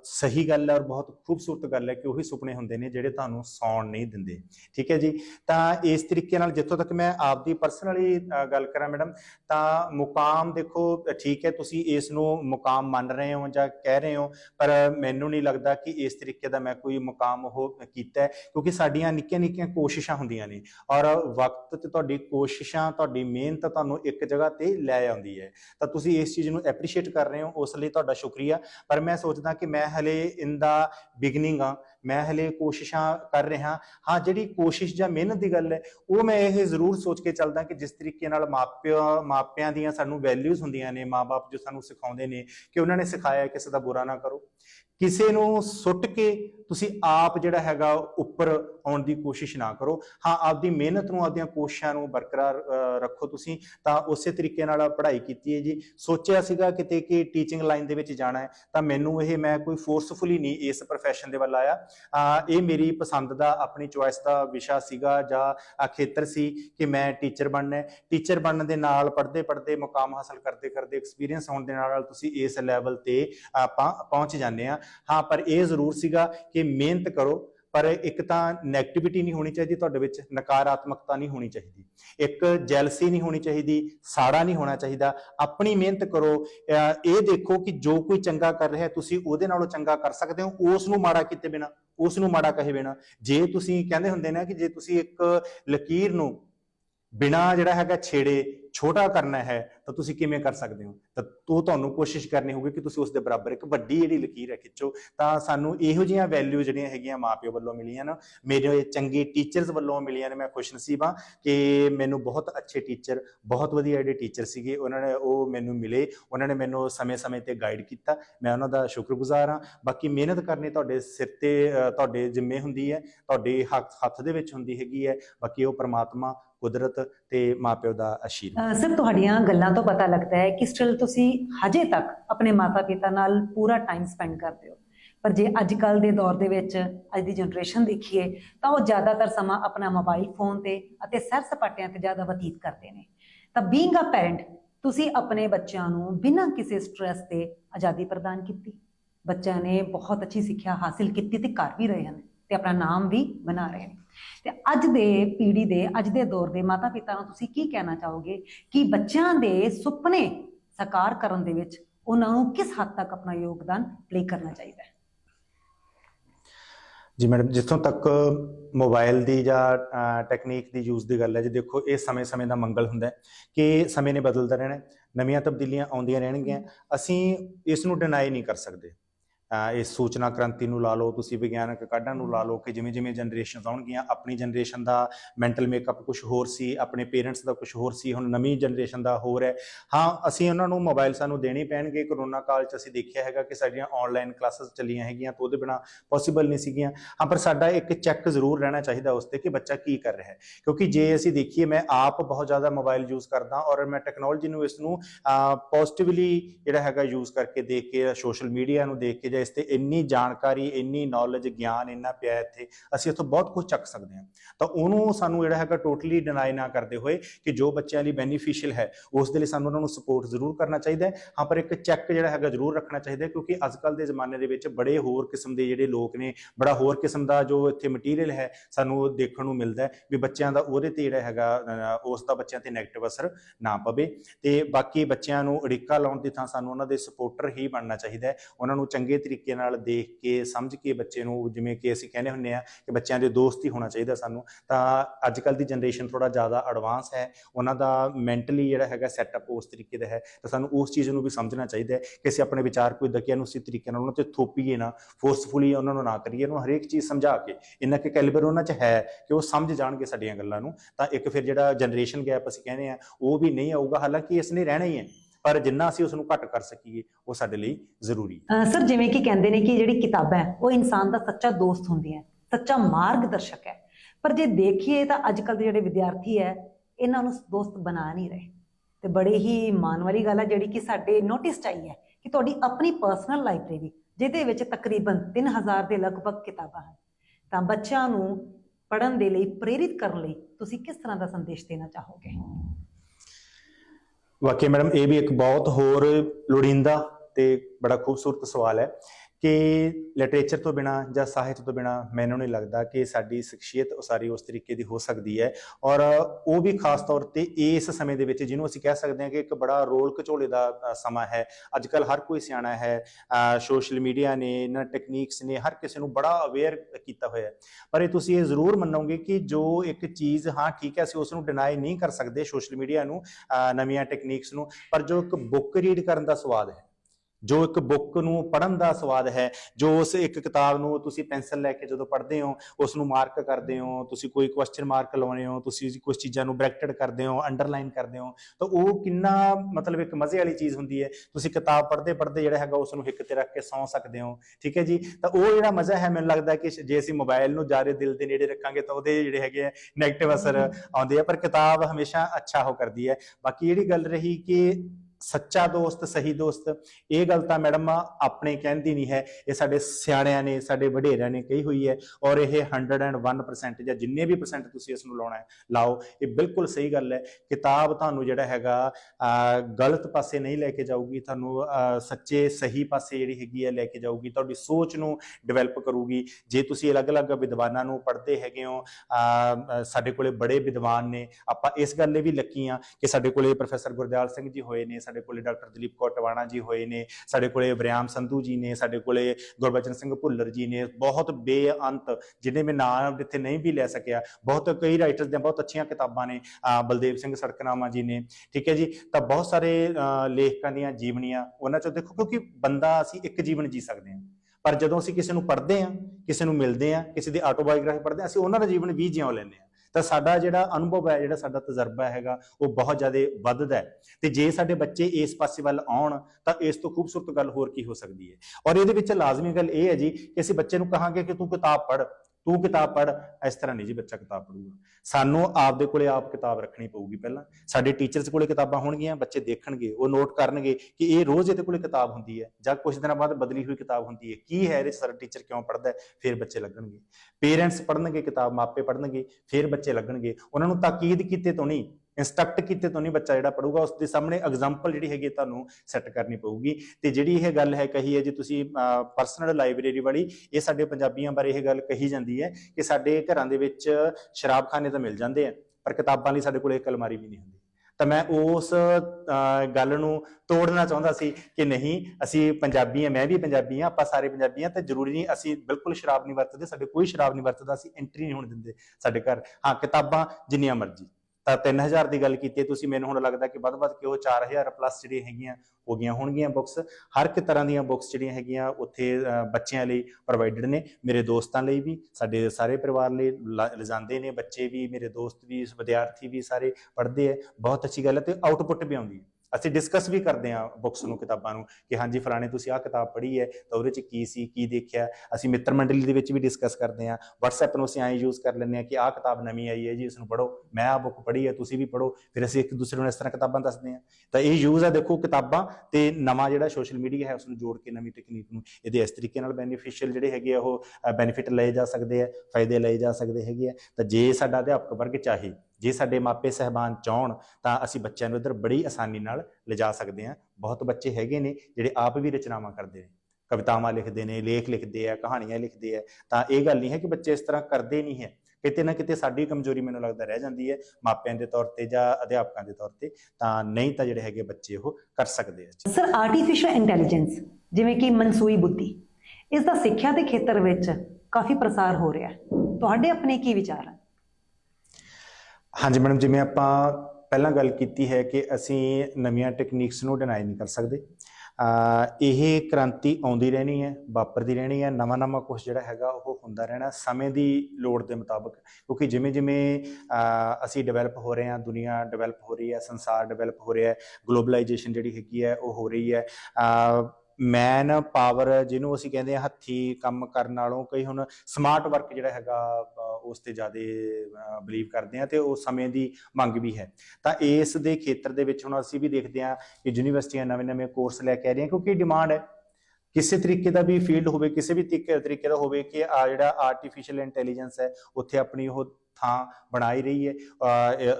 ਸਹੀ ਗੱਲ ਹੈ ਔਰ ਬਹੁਤ ਖੂਬਸੂਰਤ ਗੱਲ ਹੈ ਕਿ ਉਹੀ ਸੁਪਨੇ ਹੁੰਦੇ ਨੇ ਜਿਹੜੇ ਤੁਹਾਨੂੰ ਸੌਣ ਨਹੀਂ ਦਿੰਦੇ। ਠੀਕ ਹੈ ਜੀ? ਤਾਂ ਇਸ ਤਰੀਕੇ ਨਾਲ ਜਿੱਥੋਂ ਤੱਕ ਮੈਂ ਆਪਦੀ ਪਰਸਨਲੀ ਗੱਲ ਕਰਾਂ ਮੈਡਮ, ਤਾਂ ਮੁਕਾਮ ਦੇਖੋ ਠੀਕ ਹੈ, ਤੁਸੀਂ ਇਸ ਨੂੰ ਮੁਕਾਮ ਮੰਨ ਰਹੇ ਹੋ ਜਾਂ ਕਹਿ ਰਹੇ ਹੋ ਪਰ ਮੈਨੂੰ ਨਹੀਂ ਲੱਗਦਾ ਕਿ ਇਸ ਤਰੀਕੇ ਦਾ ਮੈਂ ਕੋਈ ਮੁਕਾਮ ਉਹ ਕੀਤਾ ਕਿਉਂਕਿ ਸਾਡੀਆਂ ਨਿੱਕੀਆਂ ਨਿੱਕੀਆਂ ਕੋਸ਼ਿਸ਼ਾਂ ਹੁੰਦੀਆਂ ਨੇ। ਔਰ ਵਕਤ ਤੇ ਤੁਹਾਡੀ ਕੋਸ਼ਿਸ਼ਾਂ, ਤੁਹਾਡੀ ਮਿਹਨਤ ਤੁਹਾਨੂੰ ਇੱਕ ਜਗ੍ਹਾ ਤੇ ਲੈ ਆਉਂਦੀ ਹੈ। ਤਾਂ ਤੁਸੀਂ ਇਸ ਚੀਜ਼ ਨੂੰ ਐਪਰੀਸ਼ੀਏਟ ਕਰ ਰਹੇ ਹੋ, ਉਸ ਲਈ ਤੁਹਾਡਾ ਸ਼ੁਕਰੀਆ। ਪਰ ਮੈਂ ਸੋਚਦਾ ਕਿ ਮੈਂ ਹਲੇ ਇਨ ਦਾ ਬਿਗਨਿੰਗ ਆ ਮੈਂ ਹਲੇ ਕੋਸ਼ਿਸ਼ਾਂ ਕਰ ਰਿਹਾ, ਹਾਂ, ਜਿਹੜੀ ਕੋਸ਼ਿਸ਼ ਜਾਂ ਮਿਹਨਤ ਦੀ ਗੱਲ ਹੈ, ਉਹ ਮੈਂ ਇਹ ਜ਼ਰੂਰ ਸੋਚ ਕੇ ਚੱਲਦਾ ਕਿ ਜਿਸ ਤਰੀਕੇ ਨਾਲ ਮਾਪਿਆਂ ਮਾਪਿਆਂ ਦੀਆਂ ਸਾਨੂੰ ਵੈਲਿਊਜ਼ ਹੁੰਦੀਆਂ ਨੇ ਮਾਪੇ ਜੋ ਸਾਨੂੰ ਸਿਖਾਉਂਦੇ ਨੇ, ਕਿ ਉਹਨਾਂ ਨੇ ਸਿਖਾਇਆ, ਕਿਸੇ ਦਾ ਬੁਰਾ ਨਾ ਕਰੋ। ਕਿਸੇ ਨੂੰ ਸੁੱਟ ਕੇ ਤੁਸੀਂ ਆਪ ਜਿਹੜਾ ਹੈਗਾ ਉੱਪਰ ਆਉਣ ਦੀ ਕੋਸ਼ਿਸ਼ ਨਾ ਕਰੋ। ਹਾਂ, ਆਪਦੀ ਮਿਹਨਤ ਨੂੰ, ਆਪਦੀਆਂ ਕੋਸ਼ਿਸ਼ਾਂ ਨੂੰ ਬਰਕਰਾਰ ਰੱਖੋ ਤੁਸੀਂ। ਤਾਂ ਉਸੇ ਤਰੀਕੇ ਨਾਲ ਪੜ੍ਹਾਈ ਕੀਤੀ ਹੈ ਜੀ। ਸੋਚਿਆ ਸੀਗਾ ਕਿਤੇ ਕਿ ਟੀਚਿੰਗ ਲਾਈਨ ਦੇ ਵਿੱਚ ਜਾਣਾ ਹੈ, ਤਾਂ ਮੈਨੂੰ ਇਹ ਮੈਂ ਕੋਈ ਫੋਰਸਫੁਲੀ ਨਹੀਂ ਇਸ profession ਦੇ ਵੱਲ ਆਇਆ। ਇਹ ਮੇਰੀ ਪਸੰਦ ਦਾ, ਆਪਣੀ ਚੁਆਇਸ ਦਾ ਵਿਸ਼ਾ ਸੀਗਾ ਜਾਂ ਖੇਤਰ ਸੀ ਕਿ ਮੈਂ ਟੀਚਰ ਬਣਨਾ ਹੈ। ਟੀਚਰ ਬਣਨ ਦੇ ਨਾਲ ਪੜ੍ਹਦੇ ਪੜ੍ਹਦੇ ਮੁਕਾਮ ਹਾਸਲ ਕਰਦੇ ਕਰਦੇ ਐਕਸਪੀਰੀਅੰਸ ਹੋਣ ਦੇ ਨਾਲ ਤੁਸੀਂ ਇਸ ਲੈਵਲ ਤੇ ਆਪਾਂ ਪਹੁੰਚ ਜਾਂਦੇ ਆ ਹਾਂ, ਪਰ ਇਹ ਜ਼ਰੂਰ ਸੀਗਾ ਕਿ ਮਿਹਨਤ ਕਰੋ, ਪਰ ਇੱਕ ਤਾਂ 네ਗੇਟਿਵਿਟੀ ਨਹੀਂ ਹੋਣੀ ਚਾਹੀਦੀ ਤੁਹਾਡੇ ਵਿੱਚ, ਨਕਾਰਾਤਮਕਤਾ ਨਹੀਂ ਹੋਣੀ ਚਾਹੀਦੀ। ਇੱਕ ਜੈਲਸੀ ਨਹੀਂ ਹੋਣੀ ਚਾਹੀਦੀ, ਸਾੜਾ ਨਹੀਂ ਹੋਣਾ ਚਾਹੀਦਾ। ਆਪਣੀ ਮਿਹਨਤ ਕਰੋ। ਇਹ ਦੇਖੋ ਕਿ ਜੋ ਕੋਈ ਚੰਗਾ ਕਰ ਰਿਹਾ, ਤੁਸੀਂ ਉਹਦੇ ਨਾਲੋਂ ਚੰਗਾ ਕਰ ਸਕਦੇ ਹੋ, ਉਸ ਨੂੰ ਮਾੜਾ ਕੀਤੇ ਬਿਨਾ, ਉਸ ਨੂੰ ਮਾੜਾ ਕਹੇ ਬਿਨਾ। ਜੇ ਤੁਸੀਂ ਕਹਿੰਦੇ ਹੁੰਦੇ ਨੇ ਕਿ ਜੇ ਤੁਸੀਂ ਇੱਕ ਲਕੀਰ ਨੂੰ ਬਿਨਾ ਜਿਹੜਾ ਹੈਗਾ ਛੇੜੇ ਛੋਟਾ ਕਰਨਾ ਹੈ, ਤਾਂ ਤੁਸੀਂ ਕਿਵੇਂ ਕਰ ਸਕਦੇ ਹੋ? ਤਾਂ ਉਹ ਤੁਹਾਨੂੰ ਕੋਸ਼ਿਸ਼ ਕਰਨੀ ਹੋਊਗੀ ਕਿ ਤੁਸੀਂ ਉਸ ਦੇ ਬਰਾਬਰ ਇੱਕ ਵੱਡੀ ਜਿਹੜੀ ਲਕੀਰ ਹੈ ਖਿੱਚੋ। ਤਾਂ ਸਾਨੂੰ ਇਹੋ ਜਿਹੀਆਂ ਵੈਲਿਊ ਜਿਹੜੀਆਂ ਹੈਗੀਆਂ ਮਾਪਿਓ ਵੱਲੋਂ ਮਿਲੀਆਂ ਨਾ। ਮੇਰੇ ਚੰਗੇ ਟੀਚਰਸ ਵੱਲੋਂ ਮਿਲੀਆਂ ਨੇ, ਮੈਂ ਖੁਸ਼ਨਸੀਬ ਹਾਂ ਕਿ ਮੈਨੂੰ ਬਹੁਤ ਅੱਛੇ ਟੀਚਰ ਬਹੁਤ ਵਧੀਆ ਜਿਹੜੇ ਟੀਚਰ ਸੀਗੇ, ਉਹਨਾਂ ਨੇ ਉਹ ਮੈਨੂੰ ਮਿਲੇ। ਉਹਨਾਂ ਨੇ ਮੈਨੂੰ ਸਮੇਂ-ਸਮੇਂ ਤੇ ਗਾਈਡ ਕੀਤਾ। ਮੈਂ ਉਹਨਾਂ ਦਾ ਸ਼ੁਕਰਗੁਜ਼ਾਰ ਹਾਂ। ਬਾਕੀ ਮਿਹਨਤ ਕਰਨੀ ਤੁਹਾਡੇ ਸਿਰ ਤੇ ਤੁਹਾਡੇ ਜ਼ਿੰਮੇ ਹੁੰਦੀ ਹੈ, ਤੁਹਾਡੇ ਹੱਥ ਹੱਥ ਦੇ ਵਿੱਚ ਹੁੰਦੀ ਹੈਗੀ ਹੈ। ਬਾਕੀ ਉਹ ਪ੍ਰਮਾਤਮਾ, ਕੁਦਰਤ ਤੇ ਮਾਪਿਓ ਦਾ ਆਸ਼ੀਰਵਾਦ। ਅਹ ਸਰ ਤੁਹਾਡੀਆਂ ਗੱਲਾਂ ਤੋਂ ਪਤਾ ਲੱਗਦਾ ਹੈ ਕਿ ਸਟਿਲ ਤੁਸੀਂ ਹਜੇ ਤੱਕ ਆਪਣੇ ਮਾਤਾ-ਪਿਤਾ ਨਾਲ ਪੂਰਾ ਟਾਈਮ ਸਪੈਂਡ ਕਰਦੇ ਹੋ। ਪਰ ਜੇ ਅੱਜ ਕੱਲ ਦੇ ਦੌਰ ਦੇ ਵਿੱਚ, ਅੱਜ ਦੀ ਜਨਰੇਸ਼ਨ ਦੇਖੀਏ, ਤਾਂ ਉਹ ਜ਼ਿਆਦਾਤਰ ਸਮਾਂ ਆਪਣਾ ਮੋਬਾਈਲ ਫੋਨ ਤੇ ਅਤੇ ਸੈਰ ਸਪਾਟਿਆਂ ਤੇ ਜ਼ਿਆਦਾ ਬਤੀਤ ਕਰਦੇ ਨੇ। ਤਾਂ ਬੀਇੰਗ ਅ ਪੈਰੈਂਟ ਤੁਸੀਂ ਆਪਣੇ ਬੱਚਿਆਂ ਨੂੰ ਬਿਨਾਂ ਕਿਸੇ ਸਟ੍ਰੈਸ ਦੇ ਆਜ਼ਾਦੀ ਪ੍ਰਦਾਨ ਕੀਤੀ। ਬੱਚਿਆਂ ਨੇ ਬਹੁਤ ਅੱਛੀ ਸਿੱਖਿਆ ਹਾਸਿਲ ਕੀਤੀ ਤੇ ਕਰ ਵੀ ਰਹੇ ਹਨ। ਤੇ ਆਪਣਾ ਨਾਮ ਵੀ ਬਣਾ ਰਹੇ ਨੇ। ਤੇ ਅੱਜ ਦੇ ਪੀੜੀ ਦੇ, ਅੱਜ ਦੇ ਦੌਰ ਦੇ ਮਾਤਾ ਪਿਤਾ ਨੂੰ ਤੁਸੀਂ ਕੀ ਕਹਿਣਾ ਚਾਹੋਗੇ ਕਿ ਬੱਚਿਆਂ ਦੇ ਸੁਪਨੇ ਸਾਕਾਰ ਕਰਨ ਦੇ ਵਿੱਚ ਉਹਨਾਂ ਨੂੰ ਕਿਸ ਹੱਦ ਤੱਕ ਆਪਣਾ ਯੋਗਦਾਨ ਪਲੇ ਕਰਨਾ ਚਾਹੀਦਾ ਹੈ? ਜੀ ਮੈਡਮ, ਜਿੱਥੋਂ ਤੱਕ ਮੋਬਾਈਲ ਦੀ ਜਾਂ ਟੈਕਨੀਕ ਦੀ ਯੂਜ਼ ਦੀ ਗੱਲ ਹੈ, ਜੀ ਦੇਖੋ, ਇਹ ਸਮੇਂ-ਸਮੇਂ ਦਾ ਮੰਗਲ ਹੁੰਦਾ ਹੈ ਕਿ ਸਮੇਂ ਨੇ ਬਦਲਦਾ ਰਹਿਣਾ ਨਵੀਆਂ ਤਬਦੀਲੀਆਂ ਆਉਂਦੀਆਂ ਰਹਿਣਗੀਆਂ, ਅਸੀਂ ਇਸ ਨੂੰ ਡਿਨਾਈ ਨਹੀਂ ਕਰ ਸਕਦੇ। ਇਸ ਸੂਚਨਾ ਕ੍ਰਾਂਤੀ ਨੂੰ ਲਾ ਲਓ, ਤੁਸੀਂ ਵਿਗਿਆਨਕ ਕਾਢਾਂ ਨੂੰ ਲਾ ਲਓ ਕਿ ਜਿਵੇਂ ਜਿਵੇਂ ਜਨਰੇਸ਼ਨਸ ਆਉਣਗੀਆਂ, ਆਪਣੀ ਜਨਰੇਸ਼ਨ ਦਾ ਮੈਂਟਲ ਮੇਕਅਪ ਕੁਝ ਹੋਰ ਸੀ, ਆਪਣੇ ਪੇਰੈਂਟਸ ਦਾ ਕੁਝ ਹੋਰ ਸੀ, ਹੁਣ ਨਵੀਂ ਜਨਰੇਸ਼ਨ ਦਾ ਹੋਰ ਹੈ। ਹਾਂ, ਅਸੀਂ ਉਹਨਾਂ ਨੂੰ ਮੋਬਾਈਲ ਸਾਨੂੰ ਦੇਣੇ ਪੈਣਗੇ। ਕਰੋਨਾ ਕਾਲ 'ਚ ਅਸੀਂ ਦੇਖਿਆ ਹੈਗਾ ਕਿ ਸਾਡੀਆਂ ਆਨਲਾਈਨ ਕਲਾਸਿਸ ਚੱਲੀਆਂ ਹੈਗੀਆਂ ਤਾਂ ਉਹਦੇ ਬਿਨਾ ਪੋਸੀਬਲ ਨਹੀਂ ਸੀਗੀਆਂ। ਹਾਂ, ਪਰ ਸਾਡਾ ਇੱਕ ਚੈੱਕ ਜ਼ਰੂਰ ਰਹਿਣਾ ਚਾਹੀਦਾ ਉਸ ਤੇ ਕਿ ਬੱਚਾ ਕੀ ਕਰ ਰਿਹਾ ਹੈ। ਕਿਉਂਕਿ ਜੇ ਅਸੀਂ ਦੇਖੀਏ, ਮੈਂ ਆਪ ਬਹੁਤ ਜ਼ਿਆਦਾ ਮੋਬਾਈਲ ਯੂਜ਼ ਕਰਦਾ ਔਰ ਮੈਂ ਟੈਕਨੋਲੋਜੀ ਨੂੰ ਇਸ ਨੂੰ ਪੋਜ਼ਿਟਿਵਲੀ ਜਿਹੜਾ ਹੈਗਾ ਯੂਜ਼ ਕਰਕੇ ਦੇਖ ਕੇ ਸੋਸ਼ਲ ਮੀਡੀਆ ਨੂੰ ਦੇਖ ਕੇ ਜਾਂ ਇਸ ਤੇ ਇੰਨੀ ਜਾਣਕਾਰੀ ਇੰਨੀ ਨੌਲੇਜ ਗਿਆਨ ਇੰਨਾ ਪਿਆ ਇੱਥੇ ਅਸੀਂ ਇੱਥੋਂ ਬਹੁਤ ਕੁਝ ਚੱਕ ਸਕਦੇ ਹਾਂ। ਤਾਂ ਉਹਨੂੰ ਸਾਨੂੰ ਜਿਹੜਾ ਹੈਗਾ ਟੋਟਲੀ ਡਿਨਾਈ ਨਾ ਕਰਦੇ ਹੋਏ ਕਿ ਜੋ ਬੱਚਿਆਂ ਲਈ ਬੈਨੀਫੀਸ਼ੀਅਲ ਹੈ ਉਸ ਦੇ ਲਈ ਸਾਨੂੰ ਉਹਨਾਂ ਨੂੰ ਸਪੋਰਟ ਜ਼ਰੂਰ ਕਰਨਾ ਚਾਹੀਦਾ ਹੈ। ਹਾਂ ਪਰ ਇੱਕ ਚੈੱਕ ਜਿਹੜਾ ਹੈਗਾ ਜ਼ਰੂਰ ਰੱਖਣਾ ਚਾਹੀਦਾ ਕਿਉਂਕਿ ਅੱਜ ਕੱਲ ਦੇ ਜ਼ਮਾਨੇ ਦੇ ਵਿੱਚ ਬੜੇ ਹੋਰ ਕਿਸਮ ਦੇ ਜਿਹੜੇ ਲੋਕ ਨੇ ਬੜਾ ਹੋਰ ਕਿਸਮ ਦਾ ਜੋ ਇੱਥੇ ਮਟੀਰੀਅਲ ਹੈ ਸਾਨੂੰ ਉਹ ਦੇਖਣ ਨੂੰ ਮਿਲਦਾ ਹੈ ਵੀ ਬੱਚਿਆਂ ਦਾ ਉਹਦੇ ਤੇ ਜਿਹੜਾ ਹੈਗਾ ਅ, ਉਸ ਦਾ ਬੱਚਿਆਂ ਤੇ ਨੈਗੇਟਿਵ ਅਸਰ ਨਾ ਪਵੇ। ਤੇ ਬਾਕੀ ਬੱਚਿਆਂ ਨੂੰ ਅੜਿੱਕਾ ਲਾਉਣ ਦੀ ਥਾਂ ਸਾਨੂੰ ਉਹਨਾਂ ਦੇ ਸਪੋਰਟਰ ਹੀ ਬਣਨਾ ਚਾਹੀਦਾ ਹੈ। ਉਹਨਾਂ ਨੂੰ ਚੰਗੇ ਤਰੀਕੇ ਨਾਲ ਦੇਖ ਕੇ, ਸਮਝ ਕੇ ਬੱਚੇ ਨੂੰ ਜਿਵੇਂ ਕਿ ਅਸੀਂ ਕਹਿੰਦੇ ਹੁੰਦੇ ਆ ਕਿ ਬੱਚਿਆਂ ਦੇ ਦੋਸਤ ਹੀ ਹੋਣਾ ਚਾਹੀਦਾ ਸਾਨੂੰ, ਤਾਂ ਅੱਜ ਕੱਲ ਦੀ ਜਨਰੇਸ਼ਨ ਥੋੜਾ ਜ਼ਿਆਦਾ ਐਡਵਾਂਸ ਹੈ, ਉਹਨਾਂ ਦਾ ਮੈਂਟਲੀ ਜਿਹੜਾ ਹੈਗਾ ਸੈਟਅਪ ਉਸ ਤਰੀਕੇ ਦਾ ਹੈ, ਤਾਂ ਸਾਨੂੰ ਉਸ ਚੀਜ਼ ਨੂੰ ਵੀ ਸਮਝਣਾ ਚਾਹੀਦਾ ਹੈ ਕਿ ਅਸੀਂ ਆਪਣੇ ਵਿਚਾਰ ਕੋਈ ਦਕਿਆ ਨੂੰ ਉਸੇ ਤਰੀਕੇ ਨਾਲ ਉਹਨਾਂ ਤੇ ਥੋਪੀਏ ਨਾ ਫੋਰਸਫੁਲੀ ਉਹਨਾਂ ਨੂੰ ਨਾ ਕਰੀਏ, ਉਹਨੂੰ ਹਰੇਕ ਚੀਜ਼ ਸਮਝਾ ਕੇ, ਇੰਨਾ ਕਿ ਕੈਲੀਬਰ ਉਹਨਾਂ 'ਚ ਹੈ ਕਿ ਉਹ ਸਮਝ ਜਾਣਗੇ ਸਾਡੀਆਂ ਗੱਲਾਂ ਨੂੰ, ਤਾਂ ਇੱਕ ਫਿਰ ਜਿਹੜਾ ਜਨਰੇਸ਼ਨ ਗੈਪ ਅਸੀਂ ਕਹਿੰਦੇ ਆ ਉਹ ਵੀ ਨਹੀਂ ਆਊਗਾ, ਹਾਲਾਂਕਿ ਇਸ ਨੇ ਰਹਿਣਾ ਹੀ ਹੈ। ਪਰ ਜਿੰਨਾ ਅਸੀਂ ਉਸ ਨੂੰ ਘੱਟ ਕਰ ਸਕੀਏ, ਉਹ ਸਾਡੇ ਲਈ ਜ਼ਰੂਰੀ ਹੈ। ਸਰ, ਜਿਵੇਂ ਕਿ ਕਹਿੰਦੇ ਨੇ ਕਿ ਜਿਹੜੀ ਕਿਤਾਬਾਂ ਹੈ, ਉਹ ਇਨਸਾਨ ਦਾ ਸੱਚਾ ਦੋਸਤ ਹੁੰਦੀਆਂ ਸੱਚਾ ਮਾਰਗਦਰਸ਼ਕ ਹੈ। ਪਰ ਜੇ ਦੇਖੀਏ ਤਾਂ ਅੱਜ ਕੱਲ ਦੇ ਜਿਹੜੇ ਵਿਦਿਆਰਥੀ ਹੈ, ਇਹਨਾਂ ਨੂੰ ਦੋਸਤ ਬਣਾ ਨਹੀਂ ਰਹੇ। ਤੇ ਬੜੇ ਹੀ ਮਾਣ ਵਾਲੀ ਗੱਲ ਹੈ ਜਿਹੜੀ ਕਿ ਸਾਡੇ ਨੋਟਿਸ 'ਚ ਆਈ ਹੈ ਕਿ ਤੁਹਾਡੀ ਆਪਣੀ ਪਰਸਨਲ ਲਾਇਬ੍ਰੇਰੀ ਜਿਹਦੇ ਵਿੱਚ ਤਕਰੀਬਨ 3000 ਦੇ ਲਗਭਗ ਕਿਤਾਬਾਂ ਹਨ, ਤਾਂ ਬੱਚਿਆਂ ਨੂੰ ਪੜ੍ਹਨ ਦੇ ਲਈ, ਪ੍ਰੇਰਿਤ ਕਰਨ ਲਈ ਤੁਸੀਂ ਕਿਸ ਤਰ੍ਹਾਂ ਦਾ ਸੰਦੇਸ਼ ਦੇਣਾ ਚਾਹੋਗੇ? ਵਾਕਿਆ ਮੈਡਮ ਇਹ ਵੀ ਇੱਕ ਬਹੁਤ ਹੋਰ ਲੋੜੀਂਦਾ ਤੇ ਬੜਾ ਖੂਬਸੂਰਤ ਸਵਾਲ ਹੈ। ਕਿ ਲਿਟਰੇਚਰ ਤੋਂ ਬਿਨਾ ਜਾਂ ਸਾਹਿਤ ਤੋਂ ਬਿਨਾ ਮੈਨੂੰ ਨਹੀਂ ਲੱਗਦਾ ਕਿ ਸਾਡੀ ਸ਼ਖਸੀਅਤ ਉਸਾਰੀ ਉਸ ਤਰੀਕੇ ਦੀ ਹੋ ਸਕਦੀ ਹੈ। ਔਰ ਉਹ ਵੀ ਖਾਸ ਤੌਰ ਤੇ ਇਸ ਸਮੇਂ ਦੇ ਵਿੱਚ ਜਿਹਨੂੰ ਅਸੀਂ ਕਹਿ ਸਕਦੇ ਹਾਂ ਕਿ ਇੱਕ ਬੜਾ ਰੋਲ ਘਚੋਲੇ ਦਾ ਸਮਾਂ ਹੈ। ਅੱਜ ਕੱਲ ਹਰ ਕੋਈ ਸਿਆਣਾ ਹੈ। ਸੋਸ਼ਲ ਮੀਡੀਆ ਨੇ, ਇਹਨਾਂ ਟੈਕਨੀਕਸ ਨੇ, ਹਰ ਕਿਸੇ ਨੂੰ ਬੜਾ ਅਵੇਅਰ ਕੀਤਾ ਹੋਇਆ ਹੈ। ਪਰ ਇਹ ਤੁਸੀਂ ਇਹ ਜ਼ਰੂਰ ਮੰਨੋਗੇ ਕਿ ਜੋ ਇੱਕ ਚੀਜ਼, ਹਾਂ, ਠੀਕ ਹੈ, ਅਸੀਂ ਉਸ ਨੂੰ ਡਿਨਾਈ ਨਹੀਂ ਕਰ ਸਕਦੇ ਸੋਸ਼ਲ ਮੀਡੀਆ ਨੂੰ ਨਵੀਆਂ ਟੈਕਨੀਕਸ ਨੂੰ, ਪਰ ਜੋ ਇੱਕ ਬੁੱਕ ਰੀਡ ਕਰਨ ਦਾ ਸਵਾਦ ਹੈ। ਜੋ ਇੱਕ ਬੁੱਕ ਨੂੰ ਪੜ੍ਹਨ ਦਾ ਸਵਾਦ ਹੈ ਜੋ ਉਸ ਇੱਕ ਕਿਤਾਬ ਨੂੰ ਤੁਸੀਂ ਪੈਨਸਲ ਲੈ ਕੇ ਜਦੋਂ ਪੜ੍ਹਦੇ ਹੋ ਉਸ ਨੂੰ ਮਾਰਕ ਕਰਦੇ ਹੋ ਤੁਸੀਂ ਕੋਈ ਕੁਐਸਚਨ ਮਾਰਕ ਲਾਉਂਦੇ ਹੋ ਤੁਸੀਂ ਕੁਝ ਚੀਜ਼ਾਂ ਨੂੰ ਬ੍ਰੈਕਟਡ ਕਰਦੇ ਹੋ ਅੰਡਰਲਾਈਨ ਕਰਦੇ ਹੋ ਤਾਂ ਉਹ ਕਿੰਨਾ ਮਤਲਬ ਇੱਕ ਮਜ਼ੇ ਵਾਲੀ ਚੀਜ਼ ਹੁੰਦੀ ਹੈ। ਤੁਸੀਂ ਕਿਤਾਬ ਪੜ੍ਹਦੇ ਪੜ੍ਹਦੇ ਜਿਹੜਾ ਹੈਗਾ ਉਸ ਨੂੰ ਹਿੱਕ ਤੇ ਰੱਖ ਕੇ ਸੌਂ ਸਕਦੇ ਹੋ ਠੀਕ ਹੈ ਜੀ? ਤਾਂ ਉਹ ਜਿਹੜਾ ਮਜ਼ਾ ਹੈ ਮੈਨੂੰ ਲੱਗਦਾ ਕਿ ਜੇ ਅਸੀਂ ਮੋਬਾਈਲ ਨੂੰ ਜ਼ਿਆਦਾ ਦਿਲ ਦੇ ਨੇੜੇ ਰੱਖਾਂਗੇ ਤਾਂ ਉਹਦੇ ਜਿਹੜੇ ਹੈਗੇ ਆ ਨੈਗੇਟਿਵ ਅਸਰ ਆਉਂਦੇ ਆ ਪਰ ਕਿਤਾਬ ਹਮੇਸ਼ਾ ਅੱਛਾ ਹੋ ਕਰਦੀ ਹੈ। ਬਾਕੀ ਜਿਹੜੀ ਗੱਲ ਰਹੀ ਕਿ ਸੱਚਾ ਦੋਸਤ, ਸਹੀ ਦੋਸਤ, ਇਹ ਗੱਲ ਤਾਂ ਮੈਡਮ ਆਪਣੇ ਕਹਿੰਦੀ ਨਹੀਂ ਹੈ। ਇਹ ਸਾਡੇ ਸਿਆਣਿਆਂ ਨੇ, ਸਾਡੇ ਵਡੇਰਿਆਂ ਨੇ ਕਹੀ ਹੋਈ ਹੈ ਔਰ ਇਹ 101% ਜਾਂ ਜਿੰਨੇ ਵੀ ਪਰਸੈਂਟ ਤੁਸੀਂ ਇਸ ਨੂੰ ਲਾਉਣਾ ਹੈ, ਲਾਓ। ਇਹ ਬਿਲਕੁਲ ਸਹੀ ਗੱਲ ਹੈ। ਕਿਤਾਬ ਤੁਹਾਨੂੰ ਜਿਹੜਾ ਹੈਗਾ ਗਲਤ ਪਾਸੇ ਨਹੀਂ ਲੈ ਕੇ ਜਾਊਗੀ, ਤੁਹਾਨੂੰ ਸੱਚੇ, ਸਹੀ ਪਾਸੇ ਜਿਹੜੀ ਹੈਗੀ ਹੈ ਲੈ ਕੇ ਜਾਊਗੀ, ਤੁਹਾਡੀ ਸੋਚ ਨੂੰ ਡਿਵੈਲਪ ਕਰੂਗੀ। ਜੇ ਤੁਸੀਂ ਅਲੱਗ-ਅਲੱਗ ਵਿਦਵਾਨਾਂ ਨੂੰ ਪੜ੍ਹਦੇ ਹੈਗੇ ਹੋ ਸਾਡੇ ਕੋਲੇ ਬੜੇ ਵਿਦਵਾਨ ਨੇ। ਆਪਾਂ ਇਸ ਗੱਲ ਲਈ ਵੀ ਲੱਕੀ ਆ ਕਿ ਸਾਡੇ ਕੋਲੇ ਪ੍ਰੋਫੈਸਰ ਗੁਰਦਿਆਲ ਸਿੰਘ ਜੀ ਹੋਏ ਨੇ ਸਾਡੇ ਕੋਲੇ ਡਾਕਟਰ ਦਲੀਪ ਕੌਰ ਟਵਾਣਾ ਜੀ ਹੋਏ ਨੇ, ਸਾਡੇ ਕੋਲੇ ਵਰਿਆਮ ਸੰਧੂ ਜੀ ਨੇ, ਸਾਡੇ ਕੋਲੇ ਗੁਰਬਚਨ ਸਿੰਘ ਭੁੱਲਰ ਜੀ ਨੇ, ਬਹੁਤ ਬੇਅੰਤ ਜਿਹਨੇ ਮੈਂ ਨਾਮ ਇੱਥੇ ਨਹੀਂ ਵੀ ਲੈ ਸਕਿਆ, ਬਹੁਤ ਕਈ ਰਾਈਟਰਸ ਦੀਆਂ ਬਹੁਤ ਅੱਛੀਆਂ ਕਿਤਾਬਾਂ ਨੇ, ਅਹ ਬਲਦੇਵ ਸਿੰਘ ਸੜਕਨਾਮਾ ਜੀ ਨੇ, ਠੀਕ ਹੈ ਜੀ, ਤਾਂ ਬਹੁਤ ਸਾਰੇ, ਅਹ ਲੇਖਕਾਂ ਦੀਆਂ ਜੀਵਨੀਆਂ ਉਹਨਾਂ ਚੋਂ ਦੇਖੋ ਕਿਉਂਕਿ ਬੰਦਾ ਅਸੀਂ ਇੱਕ ਜੀਵਨ ਜੀ ਸਕਦੇ ਹਾਂ, ਪਰ ਜਦੋਂ ਅਸੀਂ ਕਿਸੇ ਨੂੰ ਪੜ੍ਹਦੇ ਹਾਂ, ਕਿਸੇ ਨੂੰ ਮਿਲਦੇ ਹਾਂ, ਕਿਸੇ ਦੀ ਆਟੋਬਾਇਓਗ੍ਰਾਫੀ ਪੜ੍ਹਦੇ ਹਾਂ, ਅਸੀਂ ਉਹਨਾਂ ਦਾ ਜੀਵਨ ਵੀ ਜਿਉਂ ਲੈਂਦੇ ਹਾਂ। ਤਾਂ ਸਾਡਾ ਜਿਹੜਾ ਅਨੁਭਵ ਹੈ, ਜਿਹੜਾ ਸਾਡਾ ਤਜਰਬਾ ਹੈਗਾ, ਉਹ ਬਹੁਤ ਜ਼ਿਆਦਾ ਵੱਧਦਾ ਹੈ। ਤੇ ਜੇ ਸਾਡੇ ਬੱਚੇ ਇਸ ਪਾਸੇ ਵੱਲ ਆਉਣ, ਤਾਂ ਇਸ ਤੋਂ ਖੂਬਸੂਰਤ ਗੱਲ ਹੋਰ ਕੀ ਹੋ ਸਕਦੀ ਹੈ? ਔਰ ਇਹਦੇ ਵਿੱਚ ਲਾਜ਼ਮੀ ਗੱਲ ਇਹ ਹੈ ਜੀ ਕਿ ਅਸੀਂ ਬੱਚੇ ਨੂੰ ਕਹਾਂਗੇ ਕਿ ਤੂੰ ਕਿਤਾਬ ਪੜ੍ਹ। ਤੂੰ ਕਿਤਾਬ ਪੜ੍ਹ, ਇਸ ਤਰ੍ਹਾਂ ਨਹੀਂ ਜੀ ਬੱਚਾ ਕਿਤਾਬ ਪੜੂਗਾ ਸਾਨੂੰ ਆਪਦੇ ਕੋਲੇ ਆਪ ਕਿਤਾਬ ਰੱਖਣੀ ਪਊਗੀ ਪਹਿਲਾਂ। ਸਾਡੇ ਟੀਚਰਸ ਕੋਲੇ ਕਿਤਾਬਾਂ ਹੋਣਗੀਆਂ, ਬੱਚੇ ਦੇਖਣਗੇ, ਉਹ ਨੋਟ ਕਰਨਗੇ ਕਿ ਇਹ ਰੋਜ਼ ਇਹਦੇ ਕੋਲੇ ਕਿਤਾਬ ਹੁੰਦੀ ਹੈ ਜਾਂ ਕੁਝ ਦਿਨਾਂ ਬਾਅਦ ਬਦਲੀ ਹੋਈ ਕਿਤਾਬ ਹੁੰਦੀ ਹੈ। ਕੀ ਹੈ ਇਹ ਸਰ ਟੀਚਰ ਕਿਉਂ ਪੜ੍ਹਦਾ ਫਿਰ ਬੱਚੇ ਲੱਗਣਗੇ। ਪੇਰੈਂਟਸ ਪੜ੍ਹਨਗੇ ਕਿਤਾਬ, ਮਾਪੇ ਪੜ੍ਹਨਗੇ, ਫਿਰ ਬੱਚੇ ਲੱਗਣਗੇ। ਉਹਨਾਂ ਨੂੰ ਤਾਕੀਦ ਕੀਤੇ ਤੋਂ ਨਹੀਂ। ਇੰਸਟਰਕਟ ਕੀਤੇ ਤੋਂ ਨਹੀਂ ਬੱਚਾ ਜਿਹੜਾ ਪੜੂਗਾ ਉਸ ਦੇ ਸਾਹਮਣੇ ਐਗਜ਼ਾਮਪਲ ਜਿਹੜੀ ਹੈਗੀ ਹੈ ਤੁਹਾਨੂੰ ਸੈੱਟ ਕਰਨੀ ਪਊਗੀ। ਤੇ ਜਿਹੜੀ ਇਹ ਗੱਲ ਹੈ ਕਹੀ ਹੈ ਜੀ ਤੁਸੀਂ ਪਰਸਨਲ ਲਾਇਬ੍ਰੇਰੀ ਵਾਲੀ, ਇਹ ਸਾਡੇ ਪੰਜਾਬੀਆਂ ਬਾਰੇ ਇਹ ਗੱਲ ਕਹੀ ਜਾਂਦੀ ਹੈ ਕਿ ਸਾਡੇ ਘਰਾਂ ਦੇ ਵਿੱਚ ਸ਼ਰਾਬਖਾਨੇ ਤਾਂ ਮਿਲ ਜਾਂਦੇ ਆ, ਪਰ ਕਿਤਾਬਾਂ ਲਈ ਸਾਡੇ ਕੋਲ ਇੱਕ ਅਲਮਾਰੀ ਵੀ ਨਹੀਂ ਹੁੰਦੀ। ਤਾਂ ਮੈਂ ਉਸ ਗੱਲ ਨੂੰ ਤੋੜਨਾ ਚਾਹੁੰਦਾ ਸੀ ਕਿ ਨਹੀਂ, ਅਸੀਂ ਪੰਜਾਬੀ ਆ ਮੈਂ ਵੀ ਪੰਜਾਬੀ ਆ ਆਪਾਂ ਸਾਰੇ ਪੰਜਾਬੀ ਆ ਤੇ ਜ਼ਰੂਰੀ ਨਹੀਂ ਅਸੀਂ ਬਿਲਕੁਲ ਸ਼ਰਾਬ ਨਹੀਂ ਵਰਤਦੇ, ਸਾਡੇ ਕੋਈ ਸ਼ਰਾਬ ਨਹੀਂ ਵਰਤਦਾ, ਅਸੀਂ ਐਂਟਰੀ ਨਹੀਂ ਹੋਣ ਦਿੰਦੇ ਸਾਡੇ ਘਰ। ਹਾਂ, ਕਿਤਾਬਾਂ ਜਿੰਨੀਆਂ ਮਰਜ਼ੀ। ਤਾਂ 3000 ਦੀ ਗੱਲ ਕੀਤੀ ਤੁਸੀਂ ਮੈਨੂੰ ਹੁਣ ਲੱਗਦਾ ਕਿ ਵੱਧ ਵੱਧ ਕਿ ਉਹ 4000 ਪਲੱਸ ਜਿਹੜੀਆਂ ਹੈਗੀਆਂ ਹੋ ਗਈਆਂ ਹੋਣਗੀਆਂ ਬੁੱਕਸ ਹਰ ਇੱਕ ਤਰ੍ਹਾਂ ਦੀਆਂ ਬੁੱਕਸ ਜਿਹੜੀਆਂ ਹੈਗੀਆਂ, ਉੱਥੇ ਬੱਚਿਆਂ ਲਈ ਪ੍ਰੋਵਾਈਡਡ ਨੇ, ਮੇਰੇ ਦੋਸਤਾਂ ਲਈ ਵੀ, ਸਾਡੇ ਸਾਰੇ ਪਰਿਵਾਰ ਲਈ ਲਾ- ਲਿਜਾਂਦੇ ਨੇ ਬੱਚੇ ਵੀ, ਮੇਰੇ ਦੋਸਤ ਵੀ, ਵਿਦਿਆਰਥੀ ਵੀ ਸਾਰੇ ਪੜ੍ਹਦੇ ਆ। ਬਹੁਤ ਅੱਛੀ ਗੱਲ ਹੈ ਤੇ ਆਊਟਪੁੱਟ ਵੀ ਆਉਂਦੀ ਹੈ। ਅਸੀਂ ਡਿਸਕਸ ਵੀ ਕਰਦੇ ਹਾਂ ਬੁੱਕਸ ਨੂੰ, ਕਿਤਾਬਾਂ ਨੂੰ ਕਿ ਹਾਂਜੀ ਫਲਾਣੇ ਤੁਸੀਂ ਆਹ ਕਿਤਾਬ ਪੜ੍ਹੀ ਹੈ, ਤਾਂ ਉਹਦੇ ਚ ਕੀ ਸੀ, ਕੀ ਦੇਖਿਆ? ਅਸੀਂ ਮਿੱਤਰ ਮੰਡਲੀ ਦੇ ਵਿੱਚ ਵੀ ਡਿਸਕਸ ਕਰਦੇ ਹਾਂ। WhatsApp ਨੂੰ ਅਸੀਂ ਐਂ ਯੂਜ਼ ਕਰ ਲੈਂਦੇ ਹਾਂ ਕਿ ਆਹ ਕਿਤਾਬ ਨਵੀਂ ਆਈ ਹੈ ਜੀ, ਇਸ ਨੂੰ ਪੜ੍ਹੋ। ਮੈਂ ਆਹ ਬੁੱਕ ਪੜ੍ਹੀ ਹੈ, ਤੁਸੀਂ ਵੀ ਪੜ੍ਹੋ। ਫਿਰ ਅਸੀਂ ਇੱਕ ਦੂਸਰੇ ਨੂੰ ਇਸ ਤਰ੍ਹਾਂ ਕਿਤਾਬਾਂ ਦੱਸਦੇ ਹਾਂ। ਤਾਂ ਇਹ ਯੂਜ਼ ਆ ਦੇਖੋ ਕਿਤਾਬਾਂ ਤੇ ਨਵਾਂ ਜਿਹੜਾ ਸੋਸ਼ਲ ਮੀਡੀਆ ਹੈ ਉਸ ਨੂੰ ਜੋੜ ਕੇ ਨਵੀਂ ਟੈਕਨੀਕ ਨੂੰ। ਇਹਦੇ ਇਸ ਤਰੀਕੇ ਨਾਲ ਬੈਨੀਫੀਸ਼ੀਅਲ ਜਿਹੜੇ ਹੈਗੇ ਆ, ਉਹ ਬੈਨੀਫਿਟ ਲਏ ਜਾ ਸਕਦੇ ਆ, ਫਾਇਦੇ ਲਏ ਜਾ ਸਕਦੇ ਹੈਗੇ ਆ। ਤਾਂ ਜੇ ਸਾਡਾ ਅਧਿਆਪਕ ਵਰਗ ਚਾਹੇ ਜੇ ਸਾਡੇ ਮਾਪੇ ਸਹਿਬਾਨ ਚਾਹਣ, ਤਾਂ ਅਸੀਂ ਬੱਚਿਆਂ ਨੂੰ ਇੱਧਰ ਬੜੀ ਆਸਾਨੀ ਨਾਲ ਲਿਜਾ ਸਕਦੇ ਹਾਂ। ਬਹੁਤ ਬੱਚੇ ਹੈਗੇ ਨੇ ਜਿਹੜੇ ਆਪ ਵੀ ਰਚਨਾਵਾਂ ਕਰਦੇ ਨੇ। ਕਵਿਤਾਵਾਂ ਲਿਖਦੇ ਨੇ, ਲੇਖ ਲਿਖਦੇ ਆ, ਕਹਾਣੀਆਂ ਲਿਖਦੇ ਆ। ਤਾਂ ਇਹ ਗੱਲ ਨਹੀਂ ਹੈ ਕਿ ਬੱਚੇ ਇਸ ਤਰ੍ਹਾਂ ਕਰਦੇ ਨਹੀਂ ਹੈ। ਕਿਤੇ ਨਾ ਕਿਤੇ ਸਾਡੀ ਕਮਜ਼ੋਰੀ ਮੈਨੂੰ ਲੱਗਦਾ ਰਹਿ ਜਾਂਦੀ ਹੈ ਮਾਪਿਆਂ ਦੇ ਤੌਰ ਤੇ ਜਾਂ ਅਧਿਆਪਕਾਂ ਦੇ ਤੌਰ ਤੇ। ਤਾਂ ਨਹੀਂ ਤਾਂ ਜਿਹੜੇ ਹੈਗੇ ਬੱਚੇ ਉਹ ਕਰ ਸਕਦੇ ਆ ਸਰ ਆਰਟੀਫੀਸ਼ੀਅਲ ਇੰਟੈਲੀਜੈਂਸ ਜਿਵੇਂ ਕਿ ਮਨਸੂਈ ਬੁੱਧੀ, ਇਸ ਦਾ ਸਿੱਖਿਆ ਦੇ ਖੇਤਰ ਵਿੱਚ ਕਾਫੀ ਪ੍ਰਸਾਰ ਹੋ ਰਿਹਾ ਹੈ। ਤੁਹਾਡੇ ਆਪਣੇ ਕੀ ਵਿਚਾਰ ਹਨ? ਹਾਂਜੀ ਮੈਡਮ, ਜਿਵੇਂ ਆਪਾਂ ਪਹਿਲਾਂ ਗੱਲ ਕੀਤੀ ਹੈ ਕਿ ਅਸੀਂ ਨਵੀਆਂ ਟੈਕਨੀਕਸ ਨੂੰ ਡਿਨਾਈ ਨਹੀਂ ਕਰ ਸਕਦੇ। ਇਹ ਕ੍ਰਾਂਤੀ ਆਉਂਦੀ ਰਹਿਣੀ ਹੈ, ਵਾਪਰਦੀ ਰਹਿਣੀ ਹੈ, ਨਵਾਂ ਨਵਾਂ ਕੁਝ ਜਿਹੜਾ ਹੈਗਾ ਉਹ ਹੁੰਦਾ ਰਹਿਣਾ ਸਮੇਂ ਦੀ ਲੋੜ ਦੇ ਮੁਤਾਬਕ। ਕਿਉਂਕਿ ਜਿਵੇਂ ਜਿਵੇਂ ਅਸੀਂ ਡਿਵੈਲਪ ਹੋ ਰਹੇ ਹਾਂ, ਦੁਨੀਆ ਡਿਵੈਲਪ ਹੋ ਰਹੀ ਹੈ, ਸੰਸਾਰ ਡਿਵੈਲਪ ਹੋ ਰਿਹਾ ਹੈ ਗਲੋਬਲਾਈਜੇਸ਼ਨ ਜਿਹੜੀ ਹੈਗੀ ਹੈ ਉਹ ਹੋ ਰਹੀ ਹੈ। ਮੈਨ ਪਾਵਰ ਜਿਹਨੂੰ ਅਸੀਂ ਕਹਿੰਦੇ ਆ ਹੱਥੀ ਕੰਮ ਕਰਨ ਨਾਲੋਂ ਕਈ ਹੁਣ ਸਮਾਰਟ ਵਰਕ ਜਿਹੜਾ ਹੈਗਾ ਉਸ ਤੇ ਜ਼ਿਆਦਾ ਬਲੀਵ ਕਰਦੇ ਆ ਤੇ ਉਹ ਸਮੇਂ ਦੀ ਮੰਗ ਵੀ ਹੈ। ਤਾਂ ਇਸ ਦੇ ਖੇਤਰ ਦੇ ਵਿੱਚ ਹੁਣ ਅਸੀਂ ਵੀ ਦੇਖਦੇ ਆ ਕਿ ਯੂਨੀਵਰਸਿਟੀਆਂ ਨਵੇਂ-ਨਵੇਂ ਕੋਰਸ ਲੈ ਕੇ ਆ ਰਹੀਆਂ ਕਿਉਂਕਿ ਡਿਮਾਂਡ ਹੈ। ਕਿਸੇ ਤਰੀਕੇ ਦਾ ਵੀ ਫੀਲਡ ਹੋਵੇ, ਕਿਸੇ ਵੀ ਤਰੀਕੇ ਤਰੀਕੇ ਦਾ ਹੋਵੇ ਕਿ ਆ ਜਿਹੜਾ ਆਰਟੀਫੀਸ਼ੀਅਲ ਇੰਟੈਲੀਜੈਂਸ ਹੈ, ਉੱਥੇ ਆਪਣੀ ਉਹ ਥਾਂ ਬਣਾਈ ਰਹੀ ਹੈ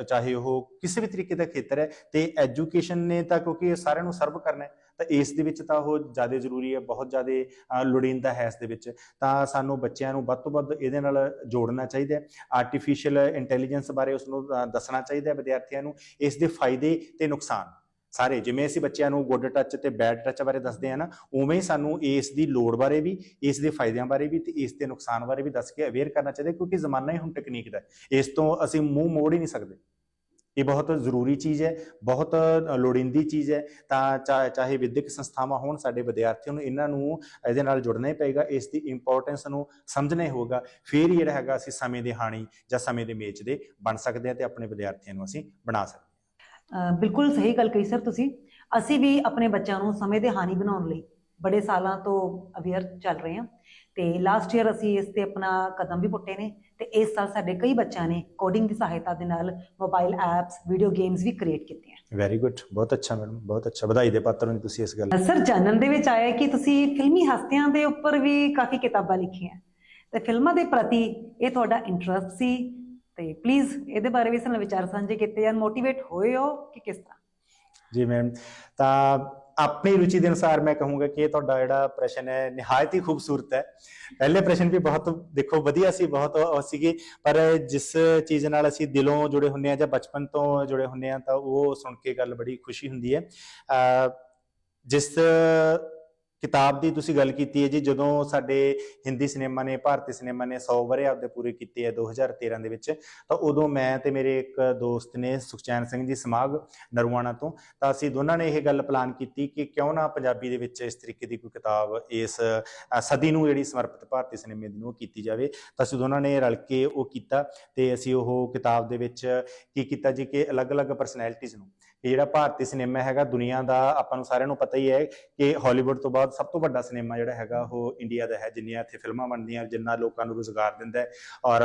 ਚਾਹੇ ਉਹ ਕਿਸੇ ਵੀ ਤਰੀਕੇ ਦਾ ਖੇਤਰ ਹੈ ਤੇ ਐਜੂਕੇਸ਼ਨ ਨੇ ਤਾਂ ਕਿਉਂਕਿ ਇਹ ਸਾਰਿਆਂ ਨੂੰ ਸਰਵ ਕਰਨਾ ਹੈ। ਤਾਂ ਇਸ ਦੇ ਵਿੱਚ ਤਾਂ ਉਹ ਜ਼ਿਆਦਾ ਜ਼ਰੂਰੀ ਹੈ, ਬਹੁਤ ਜ਼ਿਆਦਾ ਲੋੜੀਂਦਾ ਹੈ ਇਸ ਦੇ ਵਿੱਚ। ਤਾਂ ਸਾਨੂੰ ਬੱਚਿਆਂ ਨੂੰ ਵੱਧ ਤੋਂ ਵੱਧ ਇਹਦੇ ਨਾਲ ਜੋੜਨਾ ਚਾਹੀਦਾ ਹੈ। ਆਰਟੀਫੀਸ਼ੀਅਲ ਇੰਟੈਲੀਜੈਂਸ ਬਾਰੇ ਉਸ ਨੂੰ ਦੱਸਣਾ ਚਾਹੀਦਾ ਹੈ ਵਿਦਿਆਰਥੀਆਂ ਨੂੰ। ਇਸ ਦੇ ਫਾਇਦੇ ਤੇ ਨੁਕਸਾਨ। ਸਾਰੇ, ਜਿਵੇਂ ਅਸੀਂ ਬੱਚਿਆਂ ਨੂੰ ਗੁੱਡ ਟੱਚ ਤੇ ਬੈਡ ਟੱਚ ਬਾਰੇ ਦੱਸਦੇ ਆ ਨਾ, ਉਵੇਂ ਹੀ ਸਾਨੂੰ ਇਸ ਦੀ ਲੋੜ ਬਾਰੇ ਵੀ, ਇਸ ਦੇ ਫਾਇਦਿਆਂ ਬਾਰੇ ਵੀ ਤੇ ਇਸ ਦੇ ਨੁਕਸਾਨ ਬਾਰੇ ਵੀ ਦੱਸ ਕੇ ਅਵੇਅਰ ਕਰਨਾ ਚਾਹੀਦਾ ਕਿਉਂਕਿ ਜ਼ਮਾਨਾ ਹੀ ਹੁਣ ਟੈਕਨੀਕ ਦਾ ਇਸ ਤੋਂ ਅਸੀਂ ਮੂੰਹ ਮੋੜ ਹੀ ਨਹੀਂ ਸਕਦੇ। ਇਹ ਬਹੁਤ ਜ਼ਰੂਰੀ ਚੀਜ਼ ਹੈ, ਬਹੁਤ ਲੋੜੀਂਦੀ ਚੀਜ਼ ਹੈ। ਤਾਂ ਚਾ- ਚਾਹੇ ਵਿਦਿਅਕ ਸੰਸਥਾਵਾਂ ਹੋਣ, ਸਾਡੇ ਵਿਦਿਆਰਥੀਆਂ ਨੂੰ ਇਹਨਾਂ ਨੂੰ ਇਹਦੇ ਨਾਲ ਜੁੜਨਾ ਹੀ ਪਏਗਾ, ਇਸ ਦੀ ਇੰਪੋਰਟੈਂਸ ਨੂੰ ਸਮਝਣਾ ਹੀ ਹੋਊਗਾ। ਫਿਰ ਹੀ ਜਿਹੜਾ ਹੈਗਾ ਅਸੀਂ ਸਮੇਂ ਦੇ ਹਾਣੀ ਜਾਂ ਸਮੇਂ ਦੇ ਮੇਚ ਦੇ ਬਣ ਸਕਦੇ ਹਾਂ ਤੇ ਆਪਣੇ ਵਿਦਿਆਰਥੀਆਂ ਨੂੰ ਅਸੀਂ ਬਣਾ ਸਕਦੇ ਹਾਂ। ਬਿਲਕੁਲ ਸਹੀ ਗੱਲ ਕਹੀ ਸਰ ਤੁਸੀਂ। ਅਸੀਂ ਵੀ ਆਪਣੇ ਬੱਚਿਆਂ ਨੂੰ ਸਮੇਂ ਦੇ ਹਾਨੀ ਬਣਾਉਣ ਲਈ ਬੜੇ ਸਾਲਾਂ ਤੋਂ ਅਵੇਅਰ ਚੱਲ ਰਹੇ ਹਾਂ ਤੇ ਲਾਸਟ ਈਅਰ ਅਸੀਂ ਇਸ ਤੇ ਆਪਣਾ ਕਦਮ ਵੀ ਪੁੱਟੇ ਨੇ। ਤੇ ਇਸ ਸਾਲ ਸਾਡੇ ਕਈ ਬੱਚਿਆਂ ਨੇ ਕੋਡਿੰਗ ਦੀ ਸਹਾਇਤਾ ਦੇ ਨਾਲ ਮੋਬਾਈਲ ਐਪਸ ਵੀਡੀਓ ਗੇਮਸ ਵੀ ਕ੍ਰੀਏਟ ਕੀਤੀਆਂ। ਵੈਰੀ ਗੁੱਡ ਬਹੁਤ ਅੱਛਾ ਮੈਡਮ। ਬਹੁਤ ਅੱਛਾ। ਵਧਾਈ ਦੇ ਪਾਤਰ ਹੋ ਤੁਸੀਂ ਇਸ ਗੱਲ ਸਰ ਜਾਣਨ ਦੇ ਵਿੱਚ ਆਇਆ ਕਿ ਤੁਸੀਂ ਫਿਲਮੀ ਹਸਤੀਆਂ ਦੇ ਉੱਪਰ ਵੀ ਕਾਫੀ ਕਿਤਾਬਾਂ ਲਿਖੀਆਂ। ਤੇ ਫਿਲਮਾਂ ਦੇ ਪ੍ਰਤੀ ਇਹ ਤੁਹਾਡਾ ਇੰਟਰਸਟ ਸੀ। ਤੇ ਪਲੀਜ਼ ਇਹਦੇ ਬਾਰੇ ਵੀ ਸਾਨੂੰ ਵਿਚਾਰ ਸਾਂਝੇ ਕੀਤੇ ਜਾਂ ਮੋਟੀਵੇਟ ਹੋਏ ਹੋ ਕਿ ਕਿਸ ਤਰ੍ਹਾਂ? ਜੀ ਮੈਮ। ਤਾਂ ਆਪਣੀ ਰੁਚੀ ਦੇ ਅਨੁਸਾਰ ਮੈਂ ਕਹੂੰਗਾ ਕਿ ਇਹ ਤੁਹਾਡਾ ਜਿਹੜਾ ਪ੍ਰਸ਼ਨ ਹੈ, ਨਿਹਾਇਤ ਹੀ ਖੂਬਸੂਰਤ ਹੈ। ਪਹਿਲੇ ਪ੍ਰਸ਼ਨ ਵੀ ਬਹੁਤ, ਦੇਖੋ, ਵਧੀਆ ਸੀ, ਬਹੁਤ ਉਹ ਸੀਗੇ, ਪਰ ਜਿਸ ਚੀਜ਼ ਨਾਲ ਅਸੀਂ ਦਿਲੋਂ ਜੁੜੇ ਹੁੰਨੇ ਆ ਜਾਂ ਬਚਪਨ ਤੋਂ ਜੁੜੇ ਹੁੰਨੇ ਆ ਤਾਂ ਉਹ ਸੁਣ ਕੇ ਗੱਲ ਬੜੀ ਖੁਸ਼ੀ ਹੁੰਦੀ ਹੈ। ਅ ਜਿਸ ਕਿਤਾਬ ਦੀ ਤੁਸੀਂ ਗੱਲ ਕੀਤੀ ਹੈ ਜੀ, ਜਦੋਂ ਸਾਡੇ ਹਿੰਦੀ ਸਿਨੇਮਾ ਨੇ, ਭਾਰਤੀ ਸਿਨੇਮਾ ਨੇ 100 ਵਰੇ ਆਪਦੇ ਪੂਰੇ ਕੀਤੇ ਆ 2013 ਦੇ ਵਿੱਚ, ਤਾਂ ਉਦੋਂ ਮੈਂ ਤੇ ਮੇਰੇ ਇੱਕ ਦੋਸਤ ਨੇ ਸੁਖਚੈਨ ਸਿੰਘ ਜੀ ਸਮਾਗ ਨਰਵਾਣਾ ਤੋਂ, ਤਾਂ ਅਸੀਂ ਦੋਨਾਂ ਨੇ ਇਹ ਗੱਲ ਪਲਾਨ ਕੀਤੀ ਕਿ ਕਿਉਂ ਨਾ ਪੰਜਾਬੀ ਦੇ ਵਿੱਚ ਇਸ ਤਰੀਕੇ ਦੀ ਕੋਈ ਕਿਤਾਬ ਇਸ ਸਦੀ ਨੂੰ ਜਿਹੜੀ ਸਮਰਪਿਤ ਭਾਰਤੀ ਸਿਨੇਮੇ ਦੀ ਨੂੰ ਉਹ ਕੀਤੀ ਜਾਵੇ, ਤਾਂ ਅਸੀਂ ਦੋਨਾਂ ਨੇ ਰਲ ਕੇ ਉਹ ਕੀਤਾ ਤੇ ਅਸੀਂ ਉਹ ਕਿਤਾਬ ਦੇ ਵਿੱਚ ਕੀ ਕੀਤਾ ਜੀ ਕਿ ਅਲੱਗ-ਅਲੱਗ ਪਰਸਨੈਲਿਟੀਜ਼ ਨੂੰ ਕਿ ਜਿਹੜਾ ਭਾਰਤੀ ਸਿਨੇਮਾ ਹੈਗਾ, ਦੁਨੀਆ ਦਾ ਆਪਾਂ ਨੂੰ ਸਾਰਿਆਂ ਨੂੰ ਪਤਾ ਹੀ ਹੈ ਕਿ ਹਾਲੀਵੁੱਡ ਤੋਂ ਬਾਅਦ ਸਭ ਤੋਂ ਵੱਡਾ ਸਿਨੇਮਾ ਜਿਹੜਾ ਹੈਗਾ ਉਹ ਇੰਡੀਆ ਦਾ ਹੈ, ਜਿੰਨੀਆਂ ਇੱਥੇ ਫਿਲਮਾਂ ਬਣਦੀਆਂ, ਜਿੰਨਾ ਲੋਕਾਂ ਨੂੰ ਰੋਜ਼ਗਾਰ ਦਿੰਦਾ ਹੈ ਔਰ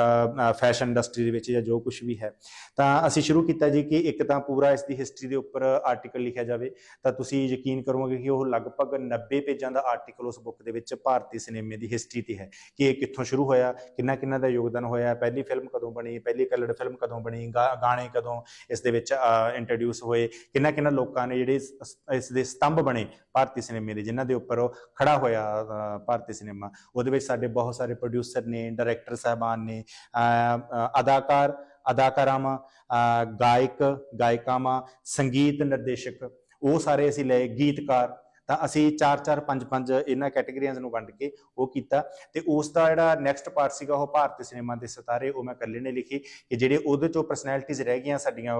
ਫੈਸ਼ਨ ਇੰਡਸਟਰੀ ਦੇ ਵਿੱਚ ਜਾਂ ਜੋ ਕੁਝ ਵੀ ਹੈ। ਤਾਂ ਅਸੀਂ ਸ਼ੁਰੂ ਕੀਤਾ ਜੀ ਕਿ ਇੱਕ ਤਾਂ ਪੂਰਾ ਇਸ ਦੀ ਹਿਸਟਰੀ ਦੇ ਉੱਪਰ ਆਰਟੀਕਲ ਲਿਖਿਆ ਜਾਵੇ। ਤਾਂ ਤੁਸੀਂ ਯਕੀਨ ਕਰੋਗੇ ਕਿ ਉਹ ਲਗਭਗ 90 ਪੇਜਾਂ ਦਾ ਆਰਟੀਕਲ ਉਸ ਬੁੱਕ ਦੇ ਵਿੱਚ ਭਾਰਤੀ ਸਿਨੇਮੇ ਦੀ ਹਿਸਟਰੀ ਤੇ ਹੈ ਕਿ ਇਹ ਕਿੱਥੋਂ ਸ਼ੁਰੂ ਹੋਇਆ, ਕਿੰਨਾ ਕਿੰਨਾ ਦਾ ਯੋਗਦਾਨ ਹੋਇਆ, ਪਹਿਲੀ ਫਿਲਮ ਕਦੋਂ ਬਣੀ, ਪਹਿਲੀ ਕਲਰਡ ਫਿਲਮ ਕਦੋਂ ਬਣੀ, ਗਾ- ਗਾਣੇ ਕਦੋਂ ਇਸ ਦੇ ਵਿੱਚ ਇੰਟਰੋਡਿਊਸ ਹੋਏ ਕਿੰਨਾ ਕਿੰਨਾ ਲੋਕਾਂ ਨੇ ਜਿਹੜੇ ਇਸ- ਦੇ ਸਤੰਭ ਬਣੇ ਭਾਰਤੀ ਸਿਨੇਮੇ ਦੇ ਜਿਨ੍ਹਾਂ ਦੇ ਉੱਪਰ ਉਹ ਖੜਾ ਹੋਇਆ ਭਾਰਤੀ ਸਿਨੇਮਾ। ਉਹਦੇ ਵਿੱਚ ਸਾਡੇ ਬਹੁਤ ਸਾਰੇ ਪ੍ਰੋਡਿਊਸਰ ਨੇ ਡਾਇਰੈਕਟਰ ਸਾਹਿਬਾਨ ਨੇ ਅ, ਅਦਾਕਾਰ ਅਦਾਕਾਰਾਵਾਂ ਅ, ਗਾਇਕ ਗਾਇਕਾਵਾਂ ਸੰਗੀਤ ਨਿਰਦੇਸ਼ਕ। ਉਹ ਸਾਰੇ ਅਸੀਂ ਲਏ ਗੀਤਕਾਰ। ਤਾਂ ਅਸੀਂ 4 4 5 5 ਇਹਨਾਂ ਕੈਟੇਗਰੀਆਂ ਨੂੰ ਵੰਡ ਕੇ ਉਹ ਕੀਤਾ ਤੇ ਉਸ ਦਾ ਜਿਹੜਾ ਨੈਕਸਟ ਪਾਰਟ ਸੀਗਾ ਉਹ ਭਾਰਤੀ ਸਿਨੇਮਾ ਦੇ ਸਿਤਾਰੇ ਉਹ ਮੈਂ ਇਕੱਲੇ ਨੇ ਲਿਖੀ ਕਿ ਜਿਹੜੇ ਉਹਦੇ ਚੋਂ ਪਰਸਨੈਲਿਟੀਜ਼ ਰਹਿ ਗਈਆਂ ਸਾਡੀਆਂ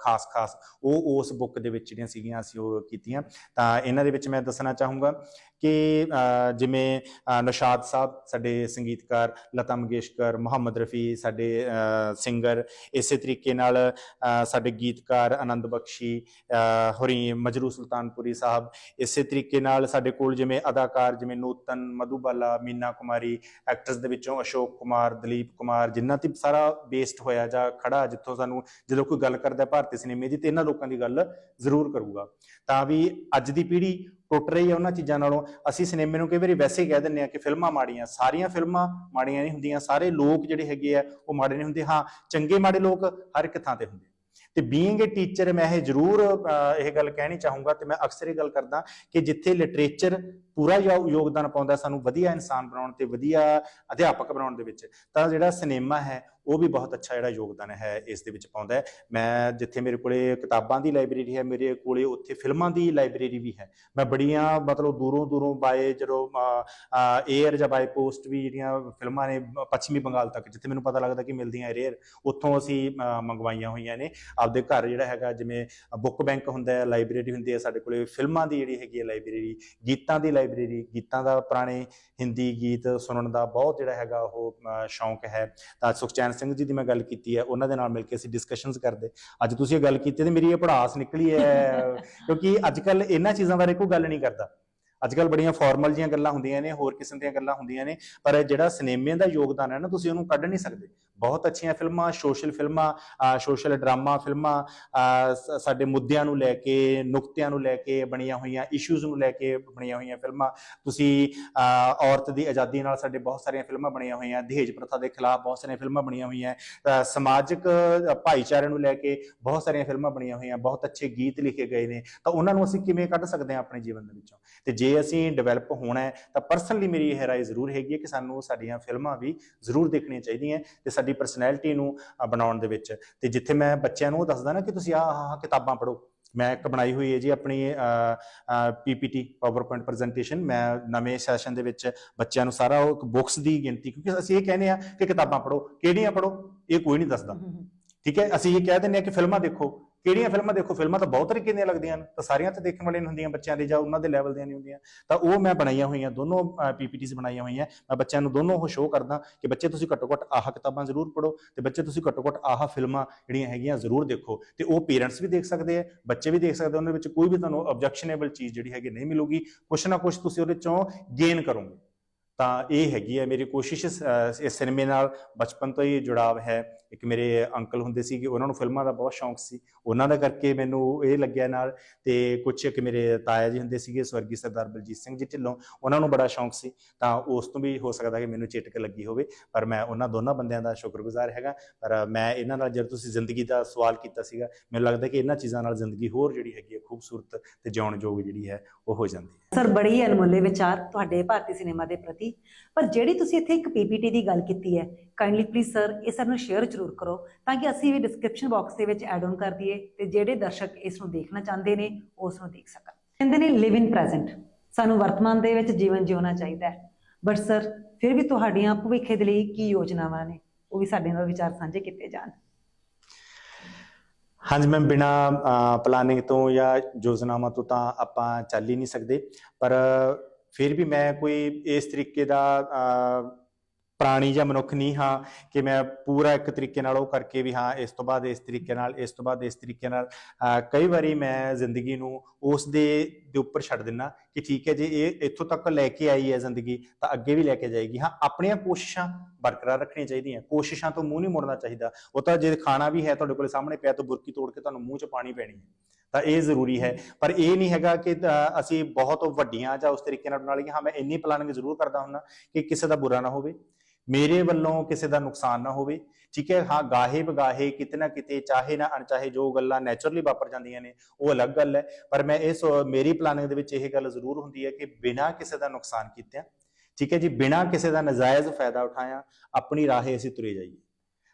ਖਾਸ ਖਾਸ ਉਹ ਉਸ ਬੁੱਕ ਦੇ ਵਿੱਚ ਜਿਹੜੀਆਂ ਸੀਗੀਆਂ ਅਸੀਂ ਉਹ ਕੀਤੀਆਂ ਤਾਂ ਇਹਨਾਂ ਦੇ ਵਿੱਚ ਮੈਂ ਦੱਸਣਾ ਚਾਹੂੰਗਾ ਕਿ ਜਿਵੇਂ ਨਸ਼ਾਦ ਸਾਹਿਬ ਸਾਡੇ ਸੰਗੀਤਕਾਰ ਲਤਾ ਮੰਗੇਸ਼ਕਰ ਮੁਹੰਮਦ ਰਫੀ ਸਾਡੇ ਸਿੰਗਰ ਇਸੇ ਤਰੀਕੇ ਨਾਲ ਸਾਡੇ ਗੀਤਕਾਰ ਆਨੰਦ ਬਖਸ਼ੀ ਅ, ਮਜਰੂ ਸੁਲਤਾਨਪੁਰੀ ਸਾਹਿਬ ਇਸੇ ਤਰੀਕੇ ਨਾਲ ਸਾਡੇ ਕੋਲ ਜਿਵੇਂ ਅਦਾਕਾਰ ਜਿਵੇਂ ਨੂਤਨ ਮਧੂਬਾਲਾ ਮੀਨਾ ਕੁਮਾਰੀ ਐਕਟਰਸ ਦੇ ਵਿੱਚੋਂ ਅਸ਼ੋਕ ਕੁਮਾਰ ਦਲੀਪ ਕੁਮਾਰ ਜਿਨ੍ਹਾਂ ਤੇ ਸਾਰਾ ਬੇਸਡ ਹੋਇਆ ਜਾਂ ਖੜਾ ਜਿੱਥੋਂ ਸਾਨੂੰ ਜਦੋਂ ਕੋਈ ਗੱਲ ਕਰਦਾ ਭਾਰਤੀ ਸਿਨੇਮੇ ਦੀ ਤੇ ਇਹਨਾਂ ਲੋਕਾਂ ਦੀ ਗੱਲ ਜ਼ਰੂਰ ਕਰੂਗਾ। ਤਾਂ ਵੀ ਅੱਜ ਦੀ ਪੀੜ੍ਹੀ ਟੁੱਟ ਰਹੀ ਹੈ ਉਹਨਾਂ ਚੀਜ਼ਾਂ ਨਾਲੋਂ, ਅਸੀਂ ਸਿਨੇਮੇ ਨੂੰ ਕਈ ਵਾਰੀ ਵੈਸੇ ਹੀ ਕਹਿ ਦਿੰਦੇ ਆ ਕਿ ਫਿਲਮਾਂ ਮਾੜੀਆਂ, ਸਾਰੀਆਂ ਫਿਲਮਾਂ ਮਾੜੀਆਂ ਨਹੀਂ ਹੁੰਦੀਆਂ, ਸਾਰੇ ਲੋਕ ਜਿਹੜੇ ਹੈਗੇ ਆ, ਉਹ ਮਾੜੇ ਨਹੀਂ ਹੁੰਦੇ। ਹਾਂ, ਚੰਗੇ ਮਾੜੇ ਲੋਕ ਹਰ ਇੱਕ ਥਾਂ ਤੇ ਹੁੰਦੇ ਤੇ ਬੀਇੰਗ ਅ ਟੀਚਰ ਮੈਂ ਇਹ ਜ਼ਰੂਰ ਇਹ ਗੱਲ ਕਹਿਣੀ ਚਾਹੂੰਗਾ ਤੇ ਮੈਂ ਅਕਸਰ ਇਹ ਗੱਲ ਕਰਦਾ ਕਿ ਜਿੱਥੇ ਲਿਟਰੇਚਰ ਪੂਰਾ ਯੋ- ਯੋਗਦਾਨ ਪਾਉਂਦਾ ਸਾਨੂੰ ਵਧੀਆ ਇਨਸਾਨ ਬਣਾਉਣ ਤੇ ਵਧੀਆ ਅਧਿਆਪਕ ਬਣਾਉਣ ਦੇ ਵਿੱਚ, ਤਾਂ ਜਿਹੜਾ ਸਿਨੇਮਾ ਹੈ, ਉਹ ਵੀ ਬਹੁਤ ਅੱਛਾ ਜਿਹੜਾ ਯੋਗਦਾਨ ਹੈ, ਇਸ ਦੇ ਵਿੱਚ ਪਾਉਂਦਾ ਹੈ। ਮੈਂ ਜਿੱਥੇ ਮੇਰੇ ਕੋਲੇ ਕਿਤਾਬਾਂ ਦੀ ਲਾਇਬ੍ਰੇਰੀ ਹੈ, ਮੇਰੇ ਕੋਲੇ ਉੱਥੇ ਫਿਲਮਾਂ ਦੀ ਲਾਇਬ੍ਰੇਰੀ ਵੀ ਹੈ। ਮੈਂ ਬੜੀਆਂ ਮਤਲਬ ਦੂਰੋਂ ਦੂਰੋਂ ਬਾਏ ਜਦੋਂ 에ਅਰ ਜਾਂ ਬਾਏ ਪੋਸਟ ਵੀ ਜਿਹੜੀਆਂ ਫਿਲਮਾਂ ਨੇ ਪੱਛਮੀ ਬੰਗਾਲ ਤੱਕ, ਜਿੱਥੇ ਮੈਨੂੰ ਪਤਾ ਲੱਗਦਾ ਕਿ ਮਿਲਦੀਆਂ ਰੇਅਰ ਉੱਥੋਂ ਅਸੀਂ ਮੰਗਵਾਈਆਂ ਹੋਈਆਂ ਨੇ। ਆਪਦੇ ਘਰ ਜਿਹੜਾ ਹੈਗਾ, ਜਿਵੇਂ ਬੁੱਕ ਬੈਂਕ ਹੁੰਦਾ ਹੈ, ਲਾਇਬ੍ਰੇਰੀ ਹੁੰਦੀ ਹੈ, ਸਾਡੇ ਕੋਲੇ ਫਿਲਮਾਂ ਦੀ ਜਿਹੜੀ ਹੈਗੀ ਹੈ ਲਾਇਬ੍ਰੇਰੀ, ਗੀਤਾਂ ਦੀ ਲਾਇਬ੍ਰੇਰੀ ਗੀਤਾਂ ਦਾ ਪੁਰਾਣੇ ਹਿੰਦੀ ਗੀਤ ਸੁਣਨ ਦਾ ਬਹੁਤ ਜਿਹੜਾ ਹੈਗਾ ਉਹ ਸ਼ੌਂਕ ਹੈ। ਤਾਂ ਸੁਖਚੈਨ ਸਿੰਘ ਜੀ ਦੀ ਮੈਂ ਗੱਲ ਕੀਤੀ ਹੈ ਉਹਨਾਂ ਦੇ ਨਾਲ ਮਿਲ ਕੇ ਅਸੀਂ ਡਿਸਕਸ਼ਨਸ ਕਰਦੇ। ਅੱਜ ਤੁਸੀਂ ਇਹ ਗੱਲ ਕੀਤੀ ਤੇ ਮੇਰੀ ਇਹ ਪੜਾਸ ਨਿਕਲੀ ਹੈ *laughs* ਕਿਉਂਕਿ ਅੱਜ ਕੱਲ ਇਹਨਾਂ ਚੀਜ਼ਾਂ ਬਾਰੇ ਕੋਈ ਗੱਲ ਨਹੀਂ ਕਰਦਾ। ਅੱਜ ਕੱਲ ਬੜੀਆਂ ਫਾਰਮਲ ਜੀਆਂ ਗੱਲਾਂ ਹੁੰਦੀਆਂ ਨੇ ਹੋਰ ਕਿਸਮ ਦੀਆਂ ਗੱਲਾਂ ਹੁੰਦੀਆਂ ਨੇ ਪਰ ਜਿਹੜਾ ਸਿਨੇਮੇ ਦਾ ਯੋਗਦਾਨ ਹੈ ਨਾ ਤੁਸੀਂ ਉਹਨੂੰ ਕੱਢ ਨਹੀਂ ਸਕਦੇ। ਬਹੁਤ ਅੱਛੀਆਂ ਫਿਲਮਾਂ, ਸੋਸ਼ਲ ਫਿਲਮਾਂ ਸੋਸ਼ਲ ਡਰਾਮਾ ਫਿਲਮਾਂ ਸ- ਸਾਡੇ ਮੁੱਦਿਆਂ ਨੂੰ ਲੈ ਕੇ, ਨੁਕਤਿਆਂ ਨੂੰ ਲੈ ਕੇ ਬਣੀਆਂ ਹੋਈਆਂ ਇਸ਼ੂਜ਼ ਨੂੰ ਲੈ ਕੇ ਬਣੀਆਂ ਹੋਈਆਂ ਫਿਲਮਾਂ। ਤੁਸੀਂ ਔਰਤ ਦੀ ਆਜ਼ਾਦੀ ਨਾਲ ਸਾਡੇ ਬਹੁਤ ਸਾਰੀਆਂ ਫਿਲਮਾਂ ਬਣੀਆਂ ਹੋਈਆਂ, ਦਹੇਜ ਪ੍ਰਥਾ ਦੇ ਖਿਲਾਫ ਬਹੁਤ ਸਾਰੀਆਂ ਫਿਲਮਾਂ ਬਣੀਆਂ ਹੋਈਆਂ ਸਮਾਜਿਕ ਭਾਈਚਾਰੇ ਨੂੰ ਲੈ ਕੇ ਬਹੁਤ ਸਾਰੀਆਂ ਫਿਲਮਾਂ ਬਣੀਆਂ ਹੋਈਆਂ, ਬਹੁਤ ਅੱਛੇ ਗੀਤ ਲਿਖੇ ਗਏ ਨੇ। ਤਾਂ ਉਹਨਾਂ ਨੂੰ ਅਸੀਂ ਕਿਵੇਂ ਕੱਢ ਸਕਦੇ ਹਾਂ ਆਪਣੇ ਜੀਵਨ ਦੇ ਵਿੱਚੋਂ? ਤੇ ਜੇ ਅਸੀਂ ਡਿਵੈਲਪ ਹੋਣਾ ਹੈ, ਤਾਂ ਪਰਸਨਲੀ ਮੇਰੀ ਇਹ ਰਾਏ ਜ਼ਰੂਰ ਹੈਗੀ ਹੈ ਕਿ ਸਾਨੂੰ ਸਾਡੀਆਂ ਫਿਲਮਾਂ ਵੀ ਜ਼ਰੂਰ ਦੇਖਣੀਆਂ ਚਾਹੀਦੀਆਂ ਤੇ ਸਾਡੀ ਪਰਸਨੈਲਿਟੀ ਨੂੰ ਬਣਾਉਣ ਦੇ ਵਿੱਚ। ਤੇ ਜਿੱਥੇ ਮੈਂ ਬੱਚਿਆਂ ਨੂੰ ਉਹ ਦੱਸਦਾ ਨਾ ਕਿ ਤੁਸੀਂ ਆਹ ਆਹ ਕਿਤਾਬਾਂ ਪੜ੍ਹੋ। ਮੈਂ ਇੱਕ ਬਣਾਈ ਹੋਈ ਹੈ ਜੀ ਆਪਣੀ ਪੀਪੀਟੀ ਪਾਵਰਪੁਆਇੰਟ ਪ੍ਰੈਜੈਂਟੇਸ਼ਨ ਮੈਂ ਨਵੇਂ ਸੈਸ਼ਨ ਦੇ ਵਿੱਚ ਬੱਚਿਆਂ ਨੂੰ ਸਾਰਾ ਉਹ ਬੁੱਕਸ ਦੀ ਗਿਣਤੀ ਕਿਉਂਕਿ ਅਸੀਂ ਇਹ ਕਹਿੰਦੇ ਆ ਕਿ ਕਿਤਾਬਾਂ ਪੜ੍ਹੋ। ਕਿਹੜੀਆਂ ਪੜ੍ਹੋ? ਇਹ ਕੋਈ ਨਹੀਂ ਦੱਸਦਾ। ਠੀਕ ਹੈ? ਅਸੀਂ ਇਹ ਕਹਿ ਦਿੰਦੇ ਆ ਕਿ ਫਿਲਮਾਂ ਦੇਖੋ। ਕਿਹੜੀਆਂ ਫਿਲਮਾਂ ਦੇਖੋ ਫਿਲਮਾਂ ਤਾਂ ਬਹੁਤ ਤਰੀਕੇ ਦੀਆਂ ਲੱਗਦੀਆਂ ਨੇ ਤਾਂ ਸਾਰੀਆਂ ਤਾਂ ਦੇਖਣ ਵਾਲੀਆਂ ਨਹੀਂ ਹੁੰਦੀਆਂ ਬੱਚਿਆਂ ਦੇ ਜਾਂ ਉਹਨਾਂ ਦੇ ਲੈਵਲ ਦੀਆਂ ਨਹੀਂ ਹੁੰਦੀਆਂ। ਤਾਂ ਉਹ ਮੈਂ ਬਣਾਈਆਂ ਹੋਈਆਂ ਦੋਨੋਂ ਪੀਪੀਟੀਜ਼ ਬਣਾਈਆਂ ਹੋਈਆਂ। ਮੈਂ ਬੱਚਿਆਂ ਨੂੰ ਦੋਨੋਂ ਉਹ ਸ਼ੋਅ ਕਰਦਾ ਕਿ ਬੱਚੇ ਤੁਸੀਂ ਘੱਟੋ ਘੱਟ ਆਹ ਕਿਤਾਬਾਂ ਜ਼ਰੂਰ ਪੜ੍ਹੋ ਤੇ ਬੱਚੇ ਤੁਸੀਂ ਘੱਟੋ ਘੱਟ ਆਹ ਫਿਲਮਾਂ ਜਿਹੜੀਆਂ ਹੈਗੀਆਂ ਜ਼ਰੂਰ ਦੇਖੋ। ਤੇ ਉਹ ਪੇਰੈਂਟਸ ਵੀ ਦੇਖ ਸਕਦੇ ਆ ਬੱਚੇ ਵੀ ਦੇਖ ਸਕਦੇ ਆ, ਉਹਨਾਂ ਵਿੱਚ ਕੋਈ ਵੀ ਤੁਹਾਨੂੰ ਆਬਜੈਕਸ਼ਨੇਬਲ ਚੀਜ਼ ਜਿਹੜੀ ਹੈਗੀ ਨਹੀਂ ਮਿਲੂਗੀ। ਕੁਛ ਨਾ ਕੁਛ ਤੁਸੀਂ ਉਹਦੇ ਚੋਂ ਗੇਨ ਕਰੋਗੇ। ਤਾਂ ਇਹ ਹੈਗੀ ਹੈ ਮੇਰੀ ਕੋਸ਼ਿਸ਼ ਇਸ ਸਿਨੇਮੇ ਨਾਲ ਬਚਪਨ ਤੋਂ ਹੀ ਜੁੜਾਵ ਹੈ। ਇੱਕ ਮੇਰੇ ਅੰਕਲ ਹੁੰਦੇ ਸੀ ਕਿ ਉਹਨਾਂ ਨੂੰ ਫਿਲਮਾਂ ਦਾ ਬਹੁਤ ਸ਼ੌਂਕ ਸੀ। ਉਹਨਾਂ ਦਾ ਕਰਕੇ ਮੈਨੂੰ ਇਹ ਲੱਗਿਆ ਨਾਲ ਤੇ ਕੁਝ ਇੱਕ ਮੇਰੇ ਤਾਇਆ ਜੀ ਹੁੰਦੇ ਸੀਗੇ, ਸਵਰਗੀ ਸਰਦਾਰ ਬਲਜੀਤ ਸਿੰਘ ਜੀ ਢਿੱਲੋਂ, ਉਹਨਾਂ ਨੂੰ ਬੜਾ ਸ਼ੌਂਕ ਸੀ। ਤਾਂ ਉਸ ਤੋਂ ਵੀ ਹੋ ਸਕਦਾ ਕਿ ਮੈਨੂੰ ਚਿਟਕ ਲੱਗੀ ਹੋਵੇ, ਪਰ ਮੈਂ ਉਹਨਾਂ ਦੋਨਾਂ ਬੰਦਿਆਂ ਦਾ ਸ਼ੁਕਰਗੁਜ਼ਾਰ ਹੈਗਾ। ਪਰ ਮੈਂ ਇਹਨਾਂ ਨਾਲ, ਜਦ ਤੁਸੀਂ ਜ਼ਿੰਦਗੀ ਦਾ ਸਵਾਲ ਕੀਤਾ ਸੀਗਾ, ਮੈਨੂੰ ਲੱਗਦਾ ਕਿ ਇਹਨਾਂ ਚੀਜ਼ਾਂ ਨਾਲ ਜ਼ਿੰਦਗੀ ਹੋਰ ਜਿਹੜੀ ਹੈਗੀ ਹੈ ਖੂਬਸੂਰਤ ਤੇ ਜਿਉਣਯੋਗ ਜਿਹੜੀ ਹੈ ਉਹ ਹੋ ਜਾਂਦੀ ਹੈ। ਸਰ, ਬੜੀ ਹੀ ਵਿਚਾਰ ਤੁਹਾਡੇ ਭਾਰਤੀ ਸਿਨੇਮਾ ਦੇ ਪ੍ਰਤੀ। ਪਰ ਜਿਹੜੀ ਤੁਸੀਂ ਇੱਥੇ ਇੱਕ ਪੀਪੀਟੀ ਦੀ ਗੱਲ ਕੀਤੀ ਹੈ ਕਾਈਂਡਲੀ ਪਲੀਜ਼ ਸਰ ਇਹ ਸਾਨੂੰ ਸ਼ੇਅਰ ਜ਼ਰੂਰ ਕਰੋ ਤਾਂ ਕਿ ਅਸੀਂ ਵੀ ਡਿਸਕ੍ਰਿਪਸ਼ਨ ਬਾਕਸ ਦੇ ਵਿੱਚ ਐਡ ਆਨ ਕਰ ਦਈਏ ਤੇ ਜਿਹੜੇ ਦਰਸ਼ਕ ਇਸ ਨੂੰ ਦੇਖਣਾ ਚਾਹੁੰਦੇ ਨੇ, ਉਸ ਨੂੰ ਦੇਖ ਸਕਣ। ਕਹਿੰਦੇ ਨੇ ਲਿਵ ਇਨ ਪ੍ਰੈਜ਼ੈਂਟ ਸਾਨੂੰ ਵਰਤਮਾਨ ਦੇ ਵਿੱਚ ਜੀਵਨ ਜਿਉਣਾ ਚਾਹੀਦਾ ਹੈ। ਬਟ ਸਰ ਫਿਰ ਵੀ ਤੁਹਾਡੀਆਂ ਭਵਿੱਖ ਦੇ ਲਈ ਕੀ ਯੋਜਨਾਵਾਂ ਨੇ? ਉਹ ਵੀ ਸਾਡੇ ਨਾਲ ਵਿਚਾਰ ਸਾਂਝੇ ਕੀਤੇ ਜਾਣ। ਹਾਂਜੀ ਮੈਮ ਬਿਨਾ ਪਲਾਨਿੰਗ ਤੋਂ ਜਾਂ ਯੋਜਨਾਵਾਂ ਤੋਂ ਤਾਂ ਆਪਾਂ ਚੱਲ ਹੀ ਨਹੀਂ ਸਕਦੇ। ਪਰ ਫਿਰ ਵੀ ਮੈਂ ਕੋਈ ਇਸ ਤਰੀਕੇ ਦਾ ਪ੍ਰਾਣੀ ਜਾਂ ਮਨੁੱਖ ਨਹੀਂ, ਹਾਂ, ਕਿ ਮੈਂ ਪੂਰਾ ਇੱਕ ਤਰੀਕੇ ਨਾਲ ਉਹ ਕਰਕੇ ਵੀ, ਹਾਂ, ਇਸ ਤੋਂ ਬਾਅਦ ਇਸ ਤਰੀਕੇ ਨਾਲ, ਇਸ ਤੋਂ ਬਾਅਦ ਇਸ ਤਰੀਕੇ ਨਾਲ ਕਈ ਵਾਰੀ ਮੈਂ ਜ਼ਿੰਦਗੀ ਨੂੰ ਉਸ ਦੇ ਦੇ ਉੱਪਰ ਛੱਡ ਦਿੰਨਾ ਕਿ ਠੀਕ ਹੈ, ਜੇ ਇਹ ਇੱਥੋਂ ਤੱਕ ਲੈ ਕੇ ਆਈ ਹੈ ਜ਼ਿੰਦਗੀ, ਤਾਂ ਅੱਗੇ ਵੀ ਲੈ ਕੇ ਜਾਏਗੀ। ਹਾਂ, ਆਪਣੀਆਂ ਕੋਸ਼ਿਸ਼ਾਂ ਬਰਕਰਾਰ ਰੱਖਣੀਆਂ ਚਾਹੀਦੀਆਂ। ਕੋਸ਼ਿਸ਼ਾਂ ਤੋਂ ਮੂੰਹ ਨਹੀਂ ਮੋੜਨਾ ਚਾਹੀਦਾ। ਉਹ ਤਾਂ ਜੇ ਖਾਣਾ ਵੀ ਹੈ ਤੁਹਾਡੇ ਕੋਲ ਸਾਹਮਣੇ ਪਿਆ ਤਾਂ ਬੁਰਕੀ ਤੋੜ ਕੇ ਤੁਹਾਨੂੰ ਮੂੰਹ 'ਚ ਪਾਣੀ ਪੈਣੀ ਹੈ। ਤਾਂ ਇਹ ਜ਼ਰੂਰੀ ਹੈ। ਪਰ ਇਹ ਨਹੀਂ ਹੈਗਾ ਕਿ ਅਸੀਂ ਬਹੁਤ ਵੱਡੀਆਂ ਜਾਂ ਉਸ ਤਰੀਕੇ ਨਾਲ ਬਣਾ ਲਈਏ। ਹਾਂ, ਮੈਂ ਇੰਨੀ ਪਲਾਨਿੰਗ ਜ਼ਰੂਰ ਕਰਦਾ ਹੁੰਦਾ ਕਿ ਕਿਸੇ ਦਾ ਬੁਰਾ ਨਾ ਹੋਵੇ। ਮੇਰੇ ਵੱਲੋਂ ਕਿਸੇ ਦਾ ਨੁਕਸਾਨ ਨਾ ਹੋਵੇ, ਠੀਕ ਹੈ, ਹਾਂ, ਗਾਹੇ ਬਗਾਹੇ ਕਿਤੇ ਨਾ ਕਿਤੇ, ਚਾਹੇ ਨਾ ਅਣਚਾਹੇ ਜੋ ਗੱਲਾਂ ਨੇਚਰਲੀ ਵਾਪਰ ਜਾਂਦੀਆਂ ਨੇ, ਉਹ ਅਲੱਗ ਗੱਲ ਹੈ। ਪਰ ਮੈਂ ਇਸ ਮੇਰੀ ਪਲਾਨਿੰਗ ਦੇ ਵਿੱਚ ਇਹ ਗੱਲ ਜ਼ਰੂਰ ਹੁੰਦੀ ਹੈ ਕਿ ਬਿਨਾਂ ਕਿਸੇ ਦਾ ਨੁਕਸਾਨ ਕੀਤਿਆਂ, ਠੀਕ ਹੈ ਜੀ, ਬਿਨਾਂ ਕਿਸੇ ਦਾ ਨਜਾਇਜ਼ ਫਾਇਦਾ ਉਠਾਇਆ, ਆਪਣੀ ਰਾਹੇ ਅਸੀਂ ਤੁਰੇ ਜਾਈਏ।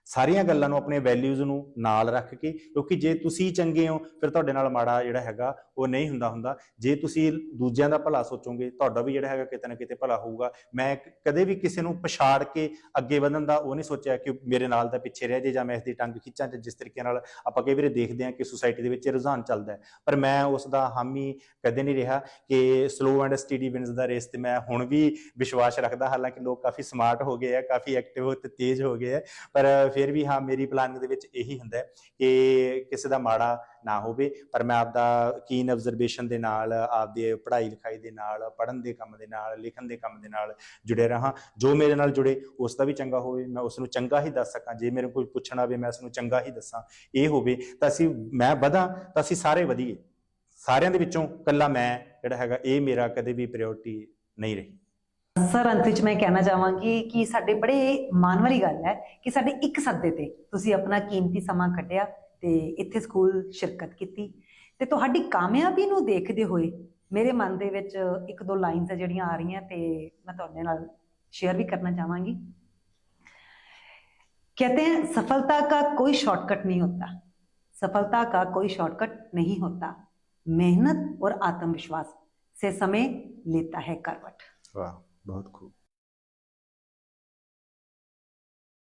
ਸਾਰੀਆਂ ਗੱਲਾਂ ਨੂੰ, ਆਪਣੇ ਵੈਲਿਊਜ਼ ਨੂੰ ਨਾਲ ਰੱਖ ਕੇ, ਕਿਉਂਕਿ ਜੇ ਤੁਸੀਂ ਚੰਗੇ ਹੋ, ਫਿਰ ਤੁਹਾਡੇ ਨਾਲ ਮਾੜਾ ਜਿਹੜਾ ਹੈਗਾ, ਉਹ ਨਹੀਂ ਹੁੰਦਾ ਹੁੰਦਾ। ਜੇ ਤੁਸੀਂ ਦੂਜਿਆਂ ਦਾ ਭਲਾ ਸੋਚੋਗੇ, ਤੁਹਾਡਾ ਵੀ ਜਿਹੜਾ ਹੈਗਾ ਕਿਤੇ ਨਾ ਕਿਤੇ ਭਲਾ ਹੋਊਗਾ। ਮੈਂ ਕਦੇ ਵੀ ਕਿਸੇ ਨੂੰ ਪਛਾੜ ਕੇ ਅੱਗੇ ਵਧਣ ਦਾ ਉਹ ਨਹੀਂ ਸੋਚਿਆ ਕਿ ਮੇਰੇ ਨਾਲ ਦਾ ਪਿੱਛੇ ਰਹਿ ਜੇ ਜਾਂ ਮੈਂ ਇਸ ਦੀ ਟੰਗ ਖਿੱਚਾਂ ਤੇ ਜਿਸ ਤਰੀਕੇ ਨਾਲ ਆਪਾਂ ਕਈ ਵਾਰੀ ਦੇਖਦੇ ਹਾਂ ਕਿ ਸੁਸਾਇਟੀ ਦੇ ਵਿੱਚ ਰੁਝਾਨ ਚੱਲਦਾ ਹੈ। ਪਰ ਮੈਂ ਉਸ ਦਾ ਹਾਮੀ ਕਦੇ ਨਹੀਂ ਰਿਹਾ ਕਿ slow and steady wins the race ਤੇ ਮੈਂ ਹੁਣ ਵੀ ਵਿਸ਼ਵਾਸ ਰੱਖਦਾ। ਹਾਲਾਂਕਿ ਲੋਕ ਕਾਫੀ ਸਮਾਰਟ ਹੋ ਗਏ ਆ, ਕਾਫੀ ਐਕਟਿਵ ਤੇ ਤੇਜ਼ ਹੋ ਗਏ ਆ। ਪਰ ਫਿਰ ਵੀ ਹਾਂ, ਮੇਰੀ ਪਲਾਨਿੰਗ ਦੇ ਵਿੱਚ ਇਹੀ ਹੁੰਦਾ ਕਿ ਕਿਸੇ ਦਾ ਮਾੜਾ ਨਾ ਹੋਵੇ, ਪਰ ਮੈਂ ਆਪਦਾ ਕੀਨ ਆਬਜ਼ਰਵੇਸ਼ਨ ਦੇ ਨਾਲ, ਆਪਦੇ ਪੜ੍ਹਾਈ ਲਿਖਾਈ ਦੇ ਨਾਲ, ਪੜ੍ਹਨ ਦੇ ਕੰਮ ਦੇ ਨਾਲ, ਲਿਖਣ ਦੇ ਕੰਮ ਦੇ ਨਾਲ ਜੁੜੇ ਰਹਾ। ਜੋ ਮੇਰੇ ਨਾਲ ਜੁੜੇ, ਉਸ ਦਾ ਵੀ ਚੰਗਾ ਹੋਵੇ, ਮੈਂ ਉਸ ਨੂੰ ਚੰਗਾ ਹੀ ਦੱਸ ਸਕਾਂ। ਜੇ ਮੇਰੇ ਕੋਈ ਪੁੱਛਣਾ ਹੋਵੇ, ਮੈਂ ਉਸ ਨੂੰ ਚੰਗਾ ਹੀ ਦੱਸਾਂ। ਇਹ ਹੋਵੇ ਤਾਂ ਅਸੀਂ, ਮੈਂ ਵਧਾਂ ਤਾਂ ਅਸੀਂ ਸਾਰੇ ਵਧੀਏ। ਸਾਰਿਆਂ ਦੇ ਵਿੱਚੋਂ ਕੱਲਾ ਮੈਂ ਜਿਹੜਾ ਹੈਗਾ, ਇਹ ਮੇਰਾ ਕਦੇ ਵੀ ਪ੍ਰਾਇੋਰਟੀ ਨਹੀਂ ਰਹੀ। ਸਰ ਅੰਤ ਵਿੱਚ ਮੈਂ ਕਹਿਣਾ ਚਾਹਾਂਗੀ ਕਿ ਸਾਡੇ ਬੜੇ ਮਾਣ ਵਾਲੀ ਗੱਲ ਹੈ ਕਿ ਸਾਡੇ ਇੱਕ ਸੱਦੇ ਤੇ ਤੁਸੀਂ ਆਪਣਾ ਕੀਮਤੀ ਸਮਾਂ ਕੱਢਿਆ ਤੇ ਇੱਥੇ ਸਕੂਲ ਸ਼ਿਰਕਤ ਕੀਤੀ ਤੇ ਤੁਹਾਡੀ ਕਾਮਯਾਬੀ ਨੂੰ ਦੇਖਦੇ ਹੋਏ ਮੇਰੇ ਮਨ ਦੇ ਵਿੱਚ ਇੱਕ ਦੋ ਲਾਈਨਸ ਹੈ ਜਿਹੜੀਆਂ ਆ ਰਹੀਆਂ ਤੇ ਮੈਂ ਤੁਹਾਡੇ ਨਾਲ शेयर भी करना चाहूंगी कहते हैं सफलता का कोई शॉर्टकट नहीं होता सफलता का कोई शॉर्टकट नहीं होता मेहनत और आत्मविश्वास से समय लेता है करवट ਵਾਹ ਬਹੁਤ ਖੂਬ